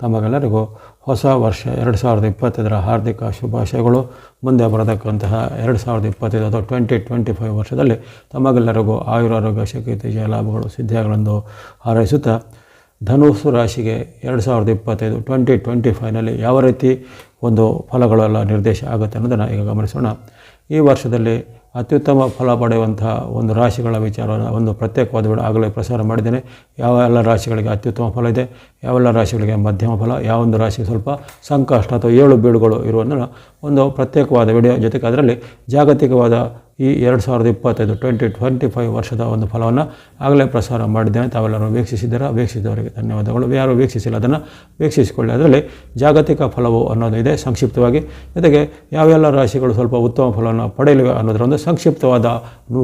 ತಮಗೆಲ್ಲರಿಗೂ ಹೊಸ ವರ್ಷ ಎರಡು ಸಾವಿರದ ಇಪ್ಪತ್ತೈದರ ಹಾರ್ದಿಕ ಶುಭಾಶಯಗಳು. ಮುಂದೆ ಬರತಕ್ಕಂತಹ ಎರಡು ಸಾವಿರದ ಇಪ್ಪತ್ತೈದು ಅಥವಾ ಟ್ವೆಂಟಿ ಟ್ವೆಂಟಿ ಫೈವ್ ವರ್ಷದಲ್ಲಿ ತಮಗೆಲ್ಲರಿಗೂ ಆಯುರಾರೋಗ್ಯ, ಶಕ್ತಿ ತೇಜ ಲಾಭಗಳು, ಸಿದ್ಧಿಯಾಗಲೆಂದು ಹಾರೈಸುತ್ತಾ ಧನುಸು ರಾಶಿಗೆ ಎರಡು ಸಾವಿರದ ಇಪ್ಪತ್ತೈದು ಟ್ವೆಂಟಿ ಟ್ವೆಂಟಿ ಫೈವ್ನಲ್ಲಿ ಯಾವ ರೀತಿ ಒಂದು ಫಲಗಳೆಲ್ಲ ನಿರ್ದೇಶ ಆಗುತ್ತೆ ಅನ್ನೋದನ್ನು ಈಗ ಗಮನಿಸೋಣ. ಈ ವರ್ಷದಲ್ಲಿ ಅತ್ಯುತ್ತಮ ಫಲ ಪಡೆಯುವಂಥ ಒಂದು ರಾಶಿಗಳ ವಿಚಾರವನ್ನು ಒಂದು ಪ್ರತ್ಯೇಕವಾದ ವಿಡಿಯೋ ಆಗಲೇ ಪ್ರಸಾರ ಮಾಡಿದ್ದೇನೆ. ಯಾವ ಎಲ್ಲ ರಾಶಿಗಳಿಗೆ ಅತ್ಯುತ್ತಮ ಫಲ ಇದೆ ಯಾವೆಲ್ಲ ರಾಶಿಗಳಿಗೆ ಮಧ್ಯಮ ಫಲ ಯಾವೊಂದು ರಾಶಿಗೆ ಸ್ವಲ್ಪ ಸಂಕಷ್ಟ ಅಥವಾ ಏಳು ಬೀಳುಗಳು ಇರುವುದನ್ನು ಒಂದು ಪ್ರತ್ಯೇಕವಾದ ವಿಡಿಯೋ ಜೊತೆಗೆ ಅದರಲ್ಲಿ ಜಾಗತಿಕವಾದ ಈ ಎರಡು ಸಾವಿರದ ಇಪ್ಪತ್ತೈದು ಟ್ವೆಂಟಿ ಟ್ವೆಂಟಿ ಫೈವ್ ವರ್ಷದ ಒಂದು ಫಲವನ್ನು ಆಗಲೇ ಪ್ರಸಾರ ಮಾಡಿದ್ದೇನೆ. ತಾವೆಲ್ಲರೂ ವೀಕ್ಷಿಸಿದ್ದೀರಾ? ವೀಕ್ಷಿಸಿದವರಿಗೆ ಧನ್ಯವಾದಗಳು. ಯಾರು ವೀಕ್ಷಿಸಿಲ್ಲ ಅದನ್ನು ವೀಕ್ಷಿಸಿಕೊಳ್ಳಿ. ಅದರಲ್ಲಿ ಜಾಗತಿಕ ಫಲವು ಅನ್ನೋದು ಇದೆ ಸಂಕ್ಷಿಪ್ತವಾಗಿ. ಜೊತೆಗೆ ಯಾವೆಲ್ಲ ರಾಶಿಗಳು ಸ್ವಲ್ಪ ಉತ್ತಮ ಫಲವನ್ನು ಪಡೆಯಲಿವೆ ಅನ್ನೋದರ ಒಂದು ಸಂಕ್ಷಿಪ್ತವಾದ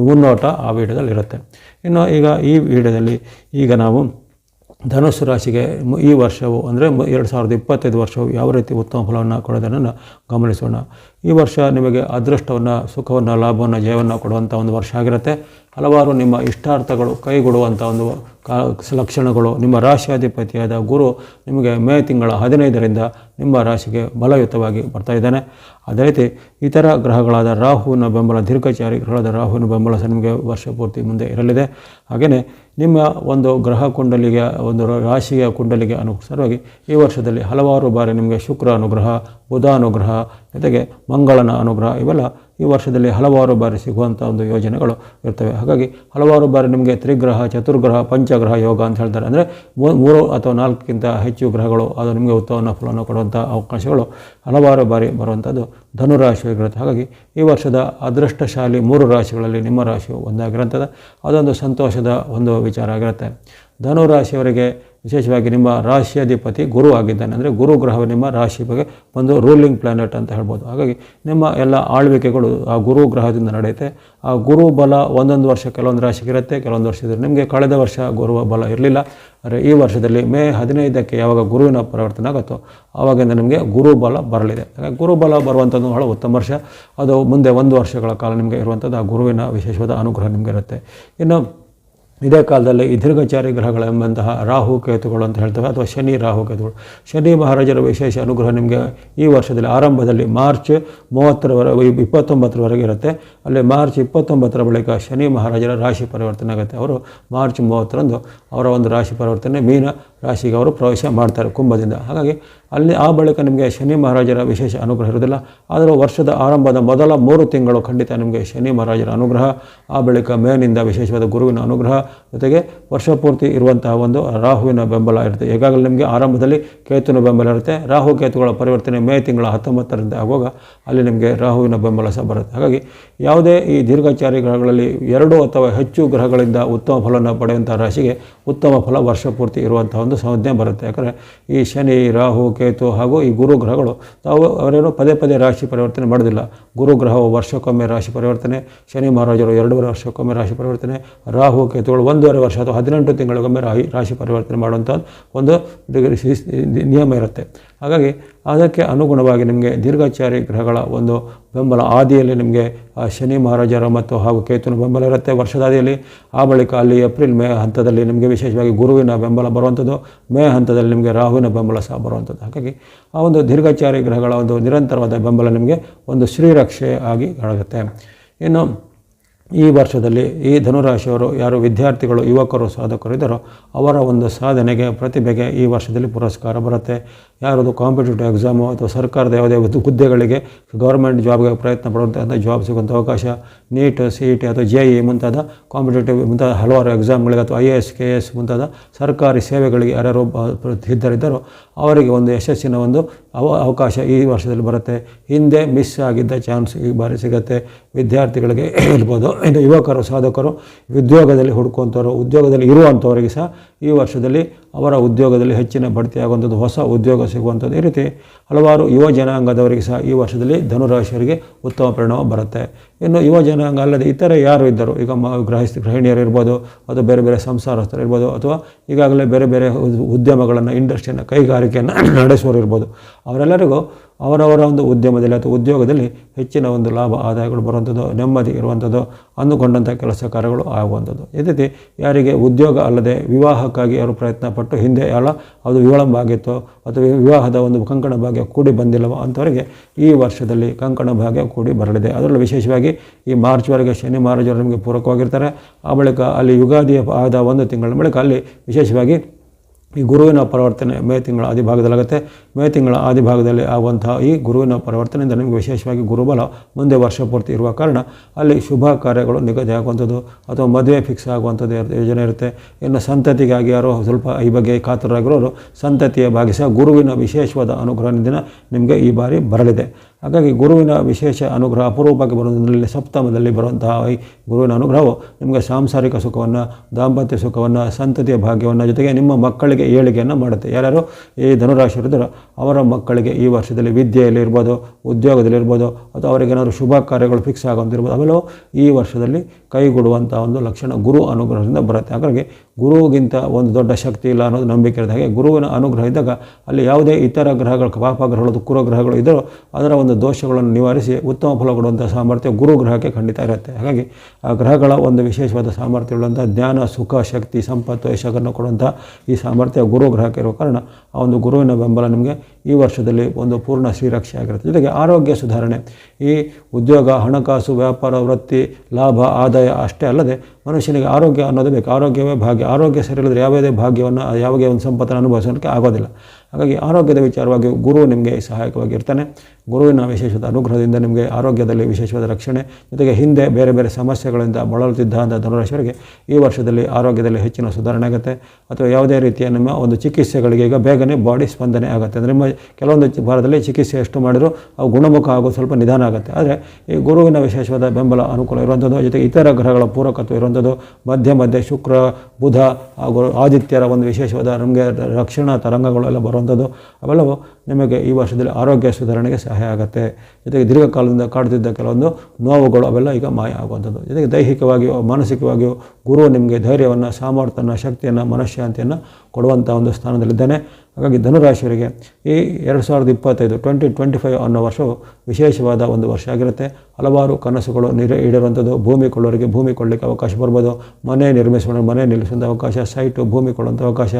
ಮುನ್ನೋಟ ಆ ವಿಡಿಯೋದಲ್ಲಿ ಇರುತ್ತೆ ಇನ್ನು ಈಗ ಈ ವಿಡಿಯೋದಲ್ಲಿ ಈಗ ನಾವು ಧನುಸ್ಸು ರಾಶಿಗೆ ಈ ವರ್ಷವು ಅಂದರೆ ಎರಡು ಸಾವಿರದ ಇಪ್ಪತ್ತೈದು ವರ್ಷವು ಯಾವ ರೀತಿ ಉತ್ತಮ ಫಲವನ್ನು ಕೊಡೋದನ್ನು ಗಮನಿಸೋಣ. ಈ ವರ್ಷ ನಿಮಗೆ ಅದೃಷ್ಟವನ್ನು, ಸುಖವನ್ನು, ಲಾಭವನ್ನು, ಜಯವನ್ನು ಕೊಡುವಂಥ ಒಂದು ವರ್ಷ ಆಗಿರುತ್ತೆ. ಹಲವಾರು ನಿಮ್ಮ ಇಷ್ಟಾರ್ಥಗಳು ಕೈಗೊಡುವಂಥ ಒಂದು ಕಾ, ಲಕ್ಷಣಗಳು ನಿಮ್ಮ ರಾಶಿಯಾಧಿಪತಿಯಾದ ಗುರು ನಿಮಗೆ ಮೇ ತಿಂಗಳ ಹದಿನೈದರಿಂದ ನಿಮ್ಮ ರಾಶಿಗೆ ಬಲಯುತವಾಗಿ ಬರ್ತಾ ಇದ್ದಾನೆ. ಅದೇ ರೀತಿ ಇತರ ಗ್ರಹಗಳಾದ ರಾಹುವಿನ ಬೆಂಬಲ, ದೀರ್ಘಚಾರಿ ಗ್ರಹಗಳಾದ ರಾಹುವಿನ ಬೆಂಬಲ ಸಹ ನಿಮಗೆ ವರ್ಷ ಪೂರ್ತಿ ಮುಂದೆ ಇರಲಿದೆ. ಹಾಗೆಯೇ ನಿಮ್ಮ ಒಂದು ಗ್ರಹ ಕುಂಡಲಿಗೆ, ಒಂದು ರಾಶಿಯ ಕುಂಡಲಿಗೆ ಅನುಸಾರವಾಗಿ ಈ ವರ್ಷದಲ್ಲಿ ಹಲವಾರು ಬಾರಿ ನಿಮಗೆ ಶುಕ್ರ ಅನುಗ್ರಹ, ಬುಧ ಅನುಗ್ರಹ, ಜೊತೆಗೆ ಮಂಗಳನ ಅನುಗ್ರಹ ಇವೆಲ್ಲ ಈ ವರ್ಷದಲ್ಲಿ ಹಲವಾರು ಬಾರಿ ಸಿಗುವಂಥ ಒಂದು ಯೋಜನೆಗಳು ಇರ್ತವೆ. ಹಾಗಾಗಿ ಹಲವಾರು ಬಾರಿ ನಿಮಗೆ ತ್ರಿಗ್ರಹ, ಚತುರ್ಗ್ರಹ, ಪಂಚಗ್ರಹ ಯೋಗ ಅಂತ ಹೇಳ್ತಾರೆ. ಅಂದರೆ ಮೂರು ಅಥವಾ ನಾಲ್ಕಕ್ಕಿಂತ ಹೆಚ್ಚು ಗ್ರಹಗಳು ಅದು ನಿಮಗೆ ಉತ್ತಮವನ್ನು ಫಲವನ್ನು ಕೊಡುವಂಥ ಅವಕಾಶಗಳು ಹಲವಾರು ಬಾರಿ ಬರುವಂಥದ್ದು ಧನುರಾಶಿಯಾಗಿರುತ್ತೆ ಹಾಗಾಗಿ ಈ ವರ್ಷದ ಅದೃಷ್ಟಶಾಲಿ ಮೂರು ರಾಶಿಗಳಲ್ಲಿ ನಿಮ್ಮ ರಾಶಿಯು ಒಂದಾಗಿರುವಂಥದ್ದು. ಅದೊಂದು ಸಂತೋಷದ ಒಂದು ವಿಚಾರ ಆಗಿರುತ್ತೆ. ಧನುರಾಶಿಯವರಿಗೆ ವಿಶೇಷವಾಗಿ ನಿಮ್ಮ ರಾಶಿಯಾಧಿಪತಿ ಗುರು ಆಗಿದ್ದಾನೆ ಅಂದರೆ ಗುರು ಗ್ರಹ ನಿಮ್ಮ ರಾಶಿ ಬಗ್ಗೆ ಒಂದು ರೂಲಿಂಗ್ ಪ್ಲಾನೆಟ್ ಅಂತ ಹೇಳ್ಬೋದು. ಹಾಗಾಗಿ ನಿಮ್ಮ ಎಲ್ಲ ಆಳ್ವಿಕೆಗಳು ಆ ಗುರು ಗ್ರಹದಿಂದ ನಡೆಯುತ್ತೆ. ಆ ಗುರು ಬಲ ಒಂದೊಂದು ವರ್ಷ ಕೆಲವೊಂದು ರಾಶಿಗೆ ಇರುತ್ತೆ, ಕೆಲವೊಂದು ವರ್ಷದಲ್ಲಿ ನಿಮಗೆ ಕಳೆದ ವರ್ಷ ಗುರುವ ಬಲ ಇರಲಿಲ್ಲ. ಆದರೆ ಈ ವರ್ಷದಲ್ಲಿ ಮೇ ಹದಿನೈದಕ್ಕೆ ಯಾವಾಗ ಗುರುವಿನ ಪರಿವರ್ತನೆ ಆಗುತ್ತೋ ಆವಾಗಿಂದ ನಿಮಗೆ ಗುರು ಬಲ ಬರಲಿದೆ. ಗುರು ಬಲ ಬರುವಂಥದ್ದು ಬಹಳ ಉತ್ತಮ ವರ್ಷ. ಅದು ಮುಂದೆ ಒಂದು ವರ್ಷಗಳ ಕಾಲ ನಿಮಗೆ ಇರುವಂಥದ್ದು ಆ ಗುರುವಿನ ವಿಶೇಷವಾದ ಅನುಗ್ರಹ ನಿಮಗೆ ಇರುತ್ತೆ. ಇನ್ನು ಇದೇ ಕಾಲದಲ್ಲಿ ಈ ದೀರ್ಘಚಾರಿ ಗ್ರಹಗಳೆಂಬಂತಹ ರಾಹು, ಕೇತುಗಳು ಅಂತ ಹೇಳ್ತವೆ, ಅಥವಾ ಶನಿ, ರಾಹು, ಕೇತುಗಳು. ಶನಿ ಮಹಾರಾಜರ ವಿಶೇಷ ಅನುಗ್ರಹ ನಿಮಗೆ ಈ ವರ್ಷದಲ್ಲಿ ಆರಂಭದಲ್ಲಿ ಮಾರ್ಚ್ ಮೂವತ್ತರವರೆಗೆ ಇಪ್ಪತ್ತೊಂಬತ್ತರವರೆಗೆ ಇರುತ್ತೆ. ಅಲ್ಲಿ ಮಾರ್ಚ್ ಇಪ್ಪತ್ತೊಂಬತ್ತರ ಬಳಿಕ ಶನಿ ಮಹಾರಾಜರ ರಾಶಿ ಪರಿವರ್ತನೆ ಆಗುತ್ತೆ. ಅವರು ಮಾರ್ಚ್ ಮೂವತ್ತರಂದು ಅವರ ಒಂದು ರಾಶಿ ಪರಿವರ್ತನೆ, ಮೀನ ರಾಶಿಗೆ ಅವರು ಪ್ರವೇಶ ಮಾಡ್ತಾರೆ ಕುಂಭದಿಂದ. ಹಾಗಾಗಿ ಅಲ್ಲಿ ಆ ಬಳಿಕ ನಿಮಗೆ ಶನಿ ಮಹಾರಾಜರ ವಿಶೇಷ ಅನುಗ್ರಹ ಇರೋದಿಲ್ಲ ಆದರೂ ವರ್ಷದ ಆರಂಭದ ಮೊದಲ ಮೂರು ತಿಂಗಳು ಖಂಡಿತ ನಿಮಗೆ ಶನಿ ಮಹಾರಾಜರ ಅನುಗ್ರಹ, ಆ ಬಳಿಕ ಮೇನಿಂದ ವಿಶೇಷವಾದ ಗುರುವಿನ ಅನುಗ್ರಹ, ಜೊತೆಗೆ ವರ್ಷ ಪೂರ್ತಿ ಇರುವಂತಹ ಒಂದು ರಾಹುವಿನ ಬೆಂಬಲ ಇರುತ್ತೆ. ಈಗಾಗಲೇ ನಿಮಗೆ ಆರಂಭದಲ್ಲಿ ಕೇತುವಿನ ಬೆಂಬಲ ಇರುತ್ತೆ. ರಾಹು ಕೇತುಗಳ ಪರಿವರ್ತನೆ ಮೇ ತಿಂಗಳ ಹತ್ತೊಂಬತ್ತರಿಂದ ಆಗುವಾಗ ಅಲ್ಲಿ ನಿಮಗೆ ರಾಹುವಿನ ಬೆಂಬಲ ಸಹ ಬರುತ್ತೆ. ಹಾಗಾಗಿ ಯಾವುದೇ ಈ ದೀರ್ಘಚಾರಿ ಗ್ರಹಗಳಲ್ಲಿ ಎರಡು ಅಥವಾ ಹೆಚ್ಚು ಗ್ರಹಗಳಿಂದ ಉತ್ತಮ ಫಲವನ್ನು ಪಡೆಯುವಂಥ ರಾಶಿಗೆ ಉತ್ತಮ ಫಲ ವರ್ಷ ಪೂರ್ತಿ ಇರುವಂಥ ಒಂದು ಸಂಜ್ಞೆ ಬರುತ್ತೆ. ಯಾಕಂದರೆ ಈ ಶನಿ, ರಾಹು, ಕೇತು ಹಾಗೂ ಈ ಗುರು ಗ್ರಹಗಳು ತಾವು ಅವರೇನು ಪದೇ ಪದೇ ರಾಶಿ ಪರಿವರ್ತನೆ ಮಾಡೋದಿಲ್ಲ ಗುರು ಗ್ರಹವು ವರ್ಷಕ್ಕೊಮ್ಮೆ ರಾಶಿ ಪರಿವರ್ತನೆ, ಶನಿ ಮಹಾರಾಜರು ಎರಡೂವರೆ ವರ್ಷಕ್ಕೊಮ್ಮೆ ರಾಶಿ ಪರಿವರ್ತನೆ, ರಾಹು, ಕೇತುಗಳು ಒಂದೂವರೆ ವರ್ಷ ಅಥವಾ ಹದಿನೆಂಟು ತಿಂಗಳಿಗೊಮ್ಮೆ ರಾಶಿ ಪರಿವರ್ತನೆ ಮಾಡುವಂಥ ಒಂದು ನಿಯಮ ಇರುತ್ತೆ. ಹಾಗಾಗಿ ಅದಕ್ಕೆ ಅನುಗುಣವಾಗಿ ನಿಮಗೆ ದೀರ್ಘಚಾರಿ ಗ್ರಹಗಳ ಒಂದು ಬೆಂಬಲ ಆದಿಯಲ್ಲಿ ನಿಮಗೆ ಶನಿ ಮಹಾರಾಜರ ಮತ್ತು ಹಾಗೂ ಕೇತುನ ಬೆಂಬಲ ಇರುತ್ತೆ. ವರ್ಷದಾದಿಯಲ್ಲಿ ಆ ಬಳಿಕ ಅಲ್ಲಿ ಏಪ್ರಿಲ್ ಮೇ ಹಂತದಲ್ಲಿ ನಿಮಗೆ ವಿಶೇಷವಾಗಿ ಗುರುವಿನ ಬೆಂಬಲ ಬರುವಂಥದ್ದು, ಮೇ ಹಂತದಲ್ಲಿ ನಿಮಗೆ ರಾಹುವಿನ ಬೆಂಬಲ ಸಹ ಬರುವಂಥದ್ದು. ಹಾಗಾಗಿ ಆ ಒಂದು ದೀರ್ಘಚಾರಿ ಗ್ರಹಗಳ ಒಂದು ನಿರಂತರವಾದ ಬೆಂಬಲ ನಿಮಗೆ ಒಂದು ಶ್ರೀರಕ್ಷೆ ಆಗಿ ಕಾಣುತ್ತೆ ಇನ್ನು ಈ ವರ್ಷದಲ್ಲಿ ಈ ಧನುರಾಶಿಯವರು ಯಾರು ವಿದ್ಯಾರ್ಥಿಗಳು, ಯುವಕರು, ಸಾಧಕರು ಇದ್ದಾರೋ ಅವರ ಒಂದು ಸಾಧನೆಗೆ, ಪ್ರತಿಭೆಗೆ ಈ ವರ್ಷದಲ್ಲಿ ಪುರಸ್ಕಾರ ಬರುತ್ತೆ. ಯಾರದು ಕಾಂಪಿಟೇಟಿವ್ ಎಕ್ಸಾಮು ಅಥವಾ ಸರ್ಕಾರದ ಯಾವುದೇ ಹುದ್ದೆ- ಹುದ್ದೆಗಳಿಗೆ ಗೌರ್ಮೆಂಟ್ ಜಾಬ್ಗೆ ಪ್ರಯತ್ನ ಪಡುವಂಥ ಜಾಬ್ ಸಿಗುವಂಥ ಅವಕಾಶ ನೀಟ್ ಸಿ ಇ ಟಿ ಅಥವಾ ಜೆ ಇ ಮುಂತಾದ ಕಾಂಪಿಟೇಟಿವ್ ಮುಂತಾದ ಹಲವಾರು ಎಕ್ಸಾಮ್ಗಳಿಗೆ ಅಥವಾ I A S K S ಮುಂತಾದ ಸರ್ಕಾರಿ ಸೇವೆಗಳಿಗೆ ಯಾರ್ಯಾರು ಸಿದ್ಧರಿದ್ದಾರೋ ಅವರಿಗೆ ಒಂದು ಯಶಸ್ಸಿನ ಒಂದು ಅವ, ಅವಕಾಶ ಈ ವರ್ಷದಲ್ಲಿ ಬರುತ್ತೆ. ಹಿಂದೆ ಮಿಸ್ ಆಗಿದ್ದ ಚಾನ್ಸ್ ಈ ಬಾರಿ ಸಿಗುತ್ತೆ. ವಿದ್ಯಾರ್ಥಿಗಳಿಗೆ ಇರ್ಬೋದು ಇನ್ನು ಯುವಕರು, ಸಾಧಕರು ಉದ್ಯೋಗದಲ್ಲಿ ಹುಡುಕುವಂಥವ್ರು, ಉದ್ಯೋಗದಲ್ಲಿ ಇರುವಂಥವರಿಗೆ ಸಹ ಈ ವರ್ಷದಲ್ಲಿ ಅವರ ಉದ್ಯೋಗದಲ್ಲಿ ಹೆಚ್ಚಿನ ಬಡ್ತಿ ಆಗುವಂಥದ್ದು ಹೊಸ ಉದ್ಯೋಗ ಸಿಗುವಂಥದ್ದು. ಈ ರೀತಿ ಹಲವಾರು ಯುವ ಜನಾಂಗದವರಿಗೆ ಸಹ ಈ ವರ್ಷದಲ್ಲಿ ಧನುರಾಶಿಯವರಿಗೆ ಉತ್ತಮ ಪರಿಣಾಮ ಬರುತ್ತೆ. ಇನ್ನು ಯುವ ಜನಾಂಗ ಅಲ್ಲದೆ ಇತರ ಯಾರು ಇದ್ದರು, ಈಗ ಮ ಗೃಹಿಸ್ ಗೃಹಿಣಿಯರು ಇರ್ಬೋದು ಅಥವಾ ಬೇರೆ ಬೇರೆ ಸಂಸಾರಸ್ಥರು ಇರ್ಬೋದು, ಅಥವಾ ಈಗಾಗಲೇ ಬೇರೆ ಬೇರೆ ಉದ್ಯಮಗಳನ್ನು, ಇಂಡಸ್ಟ್ರಿಯನ್ನು, ಕೈಗಾರಿಕೆಯನ್ನು ನಡೆಸುವವರು ಇರ್ಬೋದು, ಅವರೆಲ್ಲರಿಗೂ ಅವರವರ ಒಂದು ಉದ್ಯಮದಲ್ಲಿ ಅಥವಾ ಉದ್ಯೋಗದಲ್ಲಿ ಹೆಚ್ಚಿನ ಒಂದು ಲಾಭ ಆದಾಯಗಳು ಬರುವಂಥದ್ದು, ನೆಮ್ಮದಿ ಇರುವಂಥದ್ದು, ಅಂದುಕೊಂಡಂಥ ಕೆಲಸ ಕಾರ್ಯಗಳು ಆಗುವಂಥದ್ದು. ಇದೇ ರೀತಿ ಯಾರಿಗೆ ಉದ್ಯೋಗ ಅಲ್ಲದೆ ವಿವಾಹಕ್ಕಾಗಿ ಯಾರು ಪ್ರಯತ್ನ ಪಟ್ಟು ಹಿಂದೆ ಎಲ್ಲ ಅದು ವಿಳಂಬ ಆಗಿತ್ತು, ಅಥವಾ ವಿವಾಹದ ಒಂದು ಕಂಕಣ ಭಾಗ್ಯ ಕೂಡಿ ಬಂದಿಲ್ಲವೋ ಅಂಥವರಿಗೆ ಈ ವರ್ಷದಲ್ಲಿ ಕಂಕಣ ಭಾಗ್ಯ ಕೂಡಿ ಬರಲಿದೆ. ಅದರಲ್ಲೂ ವಿಶೇಷವಾಗಿ ಈ ಮಾರ್ಚ್ವರೆಗೆ ಶನಿ ಮಹಾರಾಜರು ನಿಮಗೆ ಪೂರಕವಾಗಿರ್ತಾರೆ. ಆ ಬಳಿಕ ಅಲ್ಲಿ ಯುಗಾದಿಯ ಆದ ಒಂದು ತಿಂಗಳ ಬಳಿಕ ಅಲ್ಲಿ ವಿಶೇಷವಾಗಿ ಈ ಗುರುವಿನ ಪರಿವರ್ತನೆ ಮೇ ತಿಂಗಳ ಆದಿಭಾಗದಲ್ಲಾಗುತ್ತೆ. ಮೇ ತಿಂಗಳ ಆದಿಭಾಗದಲ್ಲಿ ಆಗುವಂತಹ ಈ ಗುರುವಿನ ಪರಿವರ್ತನೆಯಿಂದ ನಿಮಗೆ ವಿಶೇಷವಾಗಿ ಗುರುಬಲ ಮುಂದೆ ವರ್ಷ ಪೂರ್ತಿ ಇರುವ ಕಾರಣ ಅಲ್ಲಿ ಶುಭ ಕಾರ್ಯಗಳು ನಿಗದಿ ಆಗುವಂಥದ್ದು ಅಥವಾ ಮದುವೆ ಫಿಕ್ಸ್ ಆಗುವಂಥದ್ದು ಯೋಜನೆ ಇರುತ್ತೆ. ಇನ್ನು ಸಂತತಿಗಾಗಿ ಯಾರೋ ಸ್ವಲ್ಪ ಈ ಬಗ್ಗೆ ಕಾತರರಾಗಿರೋರು ಸಂತತಿಯ ಭಾಗಿಸ ಗುರುವಿನ ವಿಶೇಷವಾದ ಅನುಗ್ರಹದಿಂದ ನಿಮಗೆ ಈ ಬಾರಿ ಬರಲಿದೆ. ಹಾಗಾಗಿ ಗುರುವಿನ ವಿಶೇಷ ಅನುಗ್ರಹ, ಅಪರೂಪಕ್ಕೆ ಬರುವುದರಲ್ಲಿ ಸಪ್ತಮದಲ್ಲಿ ಬರುವಂತಹ ಈ ಗುರುವಿನ ಅನುಗ್ರಹವು ನಿಮಗೆ ಸಾಂಸಾರಿಕ ಸುಖವನ್ನು, ದಾಂಪತ್ಯ ಸುಖವನ್ನು, ಸಂತತಿಯ ಭಾಗ್ಯವನ್ನು ಜೊತೆಗೆ ನಿಮ್ಮ ಮಕ್ಕಳಿಗೆ ಏಳಿಗೆಯನ್ನು ಮಾಡುತ್ತೆ. ಯಾರ್ಯಾರು ಈ ಧನುರಾಶಿರಿದ್ದಾರೋ ಅವರ ಮಕ್ಕಳಿಗೆ ಈ ವರ್ಷದಲ್ಲಿ ವಿದ್ಯೆಯಲ್ಲಿ ಉದ್ಯೋಗದಲ್ಲಿರ್ಬೋದು ಅಥವಾ ಅವರಿಗೆ ಏನಾದರೂ ಶುಭ ಕಾರ್ಯಗಳು ಫಿಕ್ಸ್ ಆಗುವಂತಿರ್ಬೋದು ಅವೆಲ್ಲವೂ ಈ ವರ್ಷದಲ್ಲಿ ಕೈಗೂಡುವಂಥ ಒಂದು ಲಕ್ಷಣ ಗುರು ಅನುಗ್ರಹದಿಂದ ಬರುತ್ತೆ. ಹಾಗಾಗಿ ಗುರುವಿಗಿಂತ ಒಂದು ದೊಡ್ಡ ಶಕ್ತಿ ಇಲ್ಲ ಅನ್ನೋದು ನಂಬಿಕೆ ಇರದ. ಹಾಗೆ ಗುರುವಿನ ಅನುಗ್ರಹ ಇದ್ದಾಗ ಅಲ್ಲಿ ಯಾವುದೇ ಇತರ ಗ್ರಹಗಳು ಪಾಪ ಗ್ರಹಗಳು ಕುರುಗ್ರಹಗಳು ಗ್ರಹಗಳು ಇದ್ದರೂ ಅದರ ಒಂದು ದೋಷಗಳನ್ನು ನಿವಾರಿಸಿ ಉತ್ತಮ ಫಲ ಕೊಡುವಂಥ ಸಾಮರ್ಥ್ಯ ಗುರು ಗ್ರಹಕ್ಕೆ ಖಂಡಿತ ಇರುತ್ತೆ. ಹಾಗಾಗಿ ಆ ಗ್ರಹಗಳ ಒಂದು ವಿಶೇಷವಾದ ಸಾಮರ್ಥ್ಯಗಳಂಥ ಜ್ಞಾನ, ಸುಖ, ಶಕ್ತಿ, ಸಂಪತ್ತು ಯಶಗಳನ್ನು ಕೊಡುವಂಥ ಈ ಸಾಮರ್ಥ್ಯ ಗುರು ಗ್ರಹಕ್ಕೆ ಇರುವ ಕಾರಣ ಆ ಒಂದು ಗುರುವಿನ ಬೆಂಬಲ ನಿಮಗೆ ಈ ವರ್ಷದಲ್ಲಿ ಒಂದು ಪೂರ್ಣ ಶ್ರೀರಕ್ಷೆ ಆಗಿರುತ್ತೆ. ಜೊತೆಗೆ ಆರೋಗ್ಯ ಸುಧಾರಣೆ. ಈ ಉದ್ಯೋಗ, ಹಣಕಾಸು, ವ್ಯಾಪಾರ, ವೃತ್ತಿ, ಲಾಭ, ಆದಾಯ ಅಷ್ಟೇ ಅಲ್ಲದೆ ಮನುಷ್ಯನಿಗೆ ಆರೋಗ್ಯ ಅನ್ನೋದು ಬೇಕು. ಆರೋಗ್ಯವೇ ಭಾಗ್ಯ. ಆರೋಗ್ಯ ಸರಿ ಇಲ್ಲದ್ರೆ ಯಾವುದೇ ಭಾಗ್ಯವನ್ನು ಯಾವುದೇ ಒಂದು ಸಂಪತ್ತನ್ನು ಅನುಭವಿಸೋದಕ್ಕೆ ಆಗೋದಿಲ್ಲ. ಹಾಗಾಗಿ ಆರೋಗ್ಯದ ವಿಚಾರವಾಗಿ ಗುರು ನಿಮಗೆ ಸಹಾಯಕವಾಗಿರ್ತಾನೆ ಗುರುವಿನ ವಿಶೇಷವಾದ ಅನುಗ್ರಹದಿಂದ ನಿಮಗೆ ಆರೋಗ್ಯದಲ್ಲಿ ವಿಶೇಷವಾದ ರಕ್ಷಣೆ, ಜೊತೆಗೆ ಹಿಂದೆ ಬೇರೆ ಬೇರೆ ಸಮಸ್ಯೆಗಳಿಂದ ಬಳಲುತ್ತಿದ್ದ ಅಂತ ಧನುರಾಶಿಯವರಿಗೆ ಈ ವರ್ಷದಲ್ಲಿ ಆರೋಗ್ಯದಲ್ಲಿ ಹೆಚ್ಚಿನ ಸುಧಾರಣೆ ಆಗುತ್ತೆ. ಅಥವಾ ಯಾವುದೇ ರೀತಿಯ ನಿಮ್ಮ ಒಂದು ಚಿಕಿತ್ಸೆಗಳಿಗೆ ಈಗ ಬೇಗನೆ ಬಾಡಿ ಸ್ಪಂದನೆ ಆಗುತ್ತೆ. ಅಂದರೆ ನಿಮ್ಮ ಕೆಲವೊಂದು ಭಾರದಲ್ಲಿ ಚಿಕಿತ್ಸೆ ಎಷ್ಟು ಮಾಡಿದರೂ ಅವು ಗುಣಮುಖ ಆಗೋದು ಸ್ವಲ್ಪ ನಿಧಾನ ಆಗುತ್ತೆ. ಆದರೆ ಈ ಗುರುವಿನ ವಿಶೇಷವಾದ ಬೆಂಬಲ, ಅನುಕೂಲ ಇರುವಂಥದ್ದು ಜೊತೆಗೆ ಇತರ ಗ್ರಹಗಳ ಪೂರಕತ್ವ ಇರುವಂಥದ್ದು ಮಧ್ಯ ಮಧ್ಯೆ ಶುಕ್ರ, ಬುಧ ಹಾಗೂ ಆದಿತ್ಯರ ಒಂದು ವಿಶೇಷವಾದ ನಮಗೆ ರಕ್ಷಣಾ ತರಂಗಗಳೆಲ್ಲ ಬರುವಂಥದ್ದು. ಅವೆಲ್ಲವೂ ನಿಮಗೆ ಈ ವರ್ಷದಲ್ಲಿ ಆರೋಗ್ಯ ಸುಧಾರಣೆಗೆ ಸಹಾಯ ಆಗುತ್ತೆ. ಜೊತೆಗೆ ದೀರ್ಘಕಾಲದಿಂದ ಕಾಡ್ತಿದ್ದ ಕೆಲವೊಂದು ನೋವುಗಳು ಅವೆಲ್ಲ ಈಗ ಮಾಯ ಆಗುವಂಥದ್ದು. ಜೊತೆಗೆ ದೈಹಿಕವಾಗಿಯೂ, ಮಾನಸಿಕವಾಗಿಯೂ ಗುರು ನಿಮಗೆ ಧೈರ್ಯವನ್ನು, ಸಾಮರ್ಥ್ಯನ, ಶಕ್ತಿಯನ್ನು, ಮನಃಶಾಂತಿಯನ್ನು ಕೊಡುವಂಥ ಒಂದು ಸ್ಥಾನದಲ್ಲಿದ್ದಾನೆ. ಹಾಗಾಗಿ ಧನುರಾಶಿಯವರಿಗೆ ಈ ಎರಡು ಸಾವಿರದ ಇಪ್ಪತ್ತೈದು ಟ್ವೆಂಟಿ ಟ್ವೆಂಟಿ ಫೈವ್ ಅನ್ನೋ ವರ್ಷವು ವಿಶೇಷವಾದ ಒಂದು ವರ್ಷ ಆಗಿರುತ್ತೆ. ಹಲವಾರು ಕನಸುಗಳು ನಿರ ಈಡೇರುವಂಥದ್ದು. ಭೂಮಿ ಕೊಳ್ಳೋರಿಗೆ ಭೂಮಿ ಕೊಳ್ಳಲಿಕ್ಕೆ ಅವಕಾಶ ಬರ್ಬೋದು. ಮನೆ ನಿರ್ಮಿಸುವ ಮನೆ ನಿಲ್ಲಿಸುವಂಥ ಅವಕಾಶ ಸೈಟು ಭೂಮಿ ಕೊಳ್ಳುವಂಥ ಅವಕಾಶ.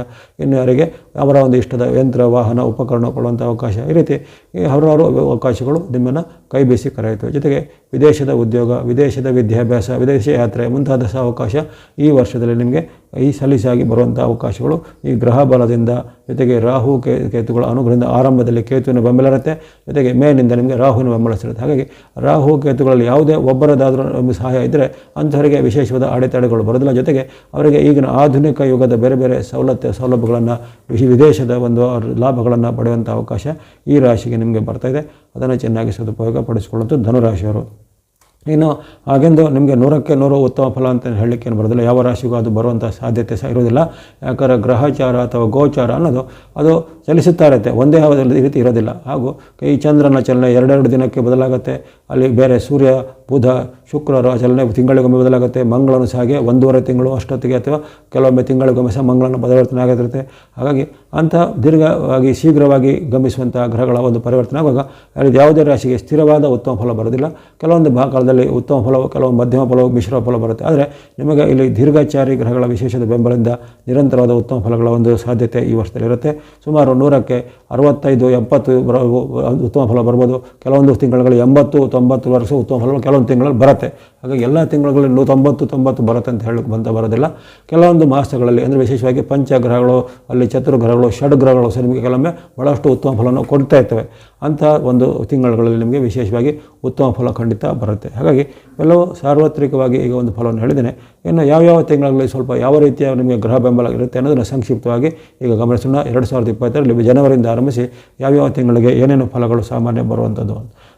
ಇನ್ನು ಯಾರಿಗೆ ಅವರ ಒಂದು ಇಷ್ಟದ ಯಂತ್ರ, ವಾಹನ, ಉಪಕರಣ ಕೊಡುವಂಥ ಅವಕಾಶ. ಈ ರೀತಿ ಈ ಹಲವಾರು ಅವಕಾಶಗಳು ನಿಮ್ಮನ್ನು ಕೈ ಬೀಸಿ ಕರೆಯಿತು ಜೊತೆಗೆ ವಿದೇಶದ ಉದ್ಯೋಗ, ವಿದೇಶದ ವಿದ್ಯಾಭ್ಯಾಸ, ವಿದೇಶಿ ಯಾತ್ರೆ ಮುಂತಾದ ಸಹ ಅವಕಾಶ ಈ ವರ್ಷದಲ್ಲಿ ನಿಮಗೆ ಈ ಸಲೀಸಾಗಿ ಬರುವಂಥ ಅವಕಾಶಗಳು. ಈ ಗ್ರಹ ಬಲದಿಂದ ಜೊತೆಗೆ ರಾಹು ಕೇ, ಕೇತುಗಳ ಅನುಗ್ರಹದಿಂದ ಆರಂಭದಲ್ಲಿ ಕೇತುವಿನ ಬೆಂಬಲ ಇರುತ್ತೆ. ಜೊತೆಗೆ ಮೇನಿಂದ ನಿಮಗೆ ರಾಹುವಿನ ಬೆಂಬಲ ಸಿಗುತ್ತೆ. ಹಾಗಾಗಿ ರಾಹು ಕೇತುಗಳಲ್ಲಿ ಯಾವುದೇ ಒಬ್ಬರದಾದರೂ ಸಹಾಯ ಇದ್ದರೆ ಅಂಥವರಿಗೆ ವಿಶೇಷವಾದ ಅಡೆತಡೆಗಳು ಬರೋದಿಲ್ಲ ಜೊತೆಗೆ ಅವರಿಗೆ ಈಗಿನ ಆಧುನಿಕ ಯುಗದ ಬೇರೆ ಬೇರೆ ಸವಲತ್ತು, ಸೌಲಭ್ಯಗಳನ್ನು, ವಿಶ್- ವಿದೇಶದ ಒಂದು ಲಾಭಗಳನ್ನು ಪಡೆಯುವಂಥ ಅವಕಾಶ ಈ ರಾಶಿಗೆ ನಿಮಗೆ ಬರ್ತಾ ಇದೆ. ಅದನ್ನು ಚೆನ್ನಾಗಿ ಸದುಪಯೋಗ ಪಡಿಸಿಕೊಳ್ಳುವಂಥದ್ದು ಧನುರಾಶಿಯವರು. ಇನ್ನು ಹಾಗೆಂದು ನಿಮಗೆ ನೂರಕ್ಕೆ ನೂರು ಉತ್ತಮ ಫಲ ಅಂತ ಹೇಳಲಿಕ್ಕೆ ಏನು ಬರೋದಿಲ್ಲ. ಯಾವ ರಾಶಿಗೂ ಅದು ಬರುವಂಥ ಸಾಧ್ಯತೆ ಸಹ ಇರೋದಿಲ್ಲ ಯಾಕಂದರೆ ಗ್ರಹಚಾರ ಅಥವಾ ಗೋಚಾರ ಅನ್ನೋದು ಅದು ಚಲಿಸುತ್ತಾ ಇರುತ್ತೆ ಒಂದೇ ಈ ರೀತಿ ಇರೋದಿಲ್ಲ. ಹಾಗೂ ಈ ಚಂದ್ರನ ಚಲನೆ ಎರಡೆರಡು ದಿನಕ್ಕೆ ಬದಲಾಗುತ್ತೆ. ಅಲ್ಲಿ ಬೇರೆ ಸೂರ್ಯ, ಬುಧ ಶುಕ್ರರ ಚಲನೆ ತಿಂಗಳಿಗೊಮ್ಮೆ ಬದಲಾಗುತ್ತೆ. ಮಂಗಳನು ಸಹ ಹಾಗೆ ಒಂದೂವರೆ ತಿಂಗಳು ಅಷ್ಟೊತ್ತಿಗೆ ಅಥವಾ ಕೆಲವೊಮ್ಮೆ ತಿಂಗಳಿಗೊಮ್ಮೆ ಸಹ ಮಂಗಳನ ಬದಲಾವಣೆ ಆಗಿರುತ್ತೆ ಹಾಗಾಗಿ ಅಂಥ ದೀರ್ಘವಾಗಿ ಶೀಘ್ರವಾಗಿ ಗಮಿಸುವಂಥ ಗ್ರಹಗಳ ಒಂದು ಪರಿವರ್ತನೆ ಆಗುವಾಗ ಅಲ್ಲಿ ಯಾವುದೇ ರಾಶಿಗೆ ಸ್ಥಿರವಾದ ಉತ್ತಮ ಫಲ ಬರೋದಿಲ್ಲ ಕೆಲವೊಂದು ಕಾಲದಲ್ಲಿ ಉತ್ತಮ ಫಲವು ಕೆಲವು ಮಧ್ಯಮ ಫಲವು, ಮಿಶ್ರ ಫಲ ಬರುತ್ತೆ. ಆದರೆ ನಿಮಗೆ ಇಲ್ಲಿ ದೀರ್ಘಚಾರಿ ಗ್ರಹಗಳ ವಿಶೇಷದ ಬೆಂಬಲದಿಂದ ನಿರಂತರವಾದ ಉತ್ತಮ ಫಲಗಳ ಒಂದು ಸಾಧ್ಯತೆ ಈ ವರ್ಷದಲ್ಲಿ ಇರುತ್ತೆ ಸುಮಾರು ನೂರಕ್ಕೆ ಅರವತ್ತೈದು, ಎಪ್ಪತ್ತು ಬರೋ ಉತ್ತಮ ಫಲ ಬರ್ಬೋದು. ಕೆಲವೊಂದು ತಿಂಗಳಲ್ಲಿ ಎಂಬತ್ತು, ತೊಂಬತ್ತು ವರ್ಷ ಉತ್ತಮ ಫಲ ಕೆಲವೊಂದು ತಿಂಗಳಲ್ಲಿ ಬರುತ್ತೆ. ಹಾಗಾಗಿ ಎಲ್ಲ ತಿಂಗಳಲ್ಲಿ ನೂ ತೊಂಬತ್ತು ತೊಂಬತ್ತು ಬರುತ್ತೆ ಅಂತ ಹೇಳಕ್ಕೆ ಬಂತ ಬರೋದಿಲ್ಲ. ಕೆಲವೊಂದು ಮಾಸಗಳಲ್ಲಿ ಅಂದರೆ ವಿಶೇಷವಾಗಿ ಪಂಚಗ್ರಹಗಳು, ಅಲ್ಲಿ ಚತುರ್ಗ್ರಹಗಳು, ಷಡ್ಗ್ರಹಗಳು ಸಹ ನಿಮಗೆ ಕೆಲವೊಮ್ಮೆ ಭಾಳಷ್ಟು ಉತ್ತಮ ಫಲವನ್ನು ಕೊಡ್ತಾ ಇರ್ತವೆ. ಅಂಥ ಒಂದು ತಿಂಗಳುಗಳಲ್ಲಿ ನಿಮಗೆ ವಿಶೇಷವಾಗಿ ಉತ್ತಮ ಫಲ ಖಂಡಿತ ಬರುತ್ತೆ. ಹಾಗಾಗಿ ಎಲ್ಲವೂ ಸಾರ್ವತ್ರಿಕವಾಗಿ ಈಗ ಒಂದು ಫಲವನ್ನು ಹೇಳಿದ್ದೇನೆ. ಇನ್ನು ಯಾವ್ಯಾವ ತಿಂಗಳಲ್ಲಿ ಸ್ವಲ್ಪ ಯಾವ ರೀತಿಯ ನಿಮಗೆ ಗ್ರಹ ಬೆಂಬಲ ಇರುತ್ತೆ ಅನ್ನೋದನ್ನು ಸಂಕ್ಷಿಪ್ತವಾಗಿ ಈಗ ಗಮನಿಸೋಣ. ಎರಡು ಸಾವಿರದ ಇಪ್ಪತ್ತರಲ್ಲಿ ಜನವರಿಯಿಂದ ಆರಂಭಿಸಿ ಯಾವ್ಯಾವ ತಿಂಗಳಿಗೆ ಏನೇನು ಫಲಗಳು ಸಾಮಾನ್ಯ ಬರುವಂಥದ್ದು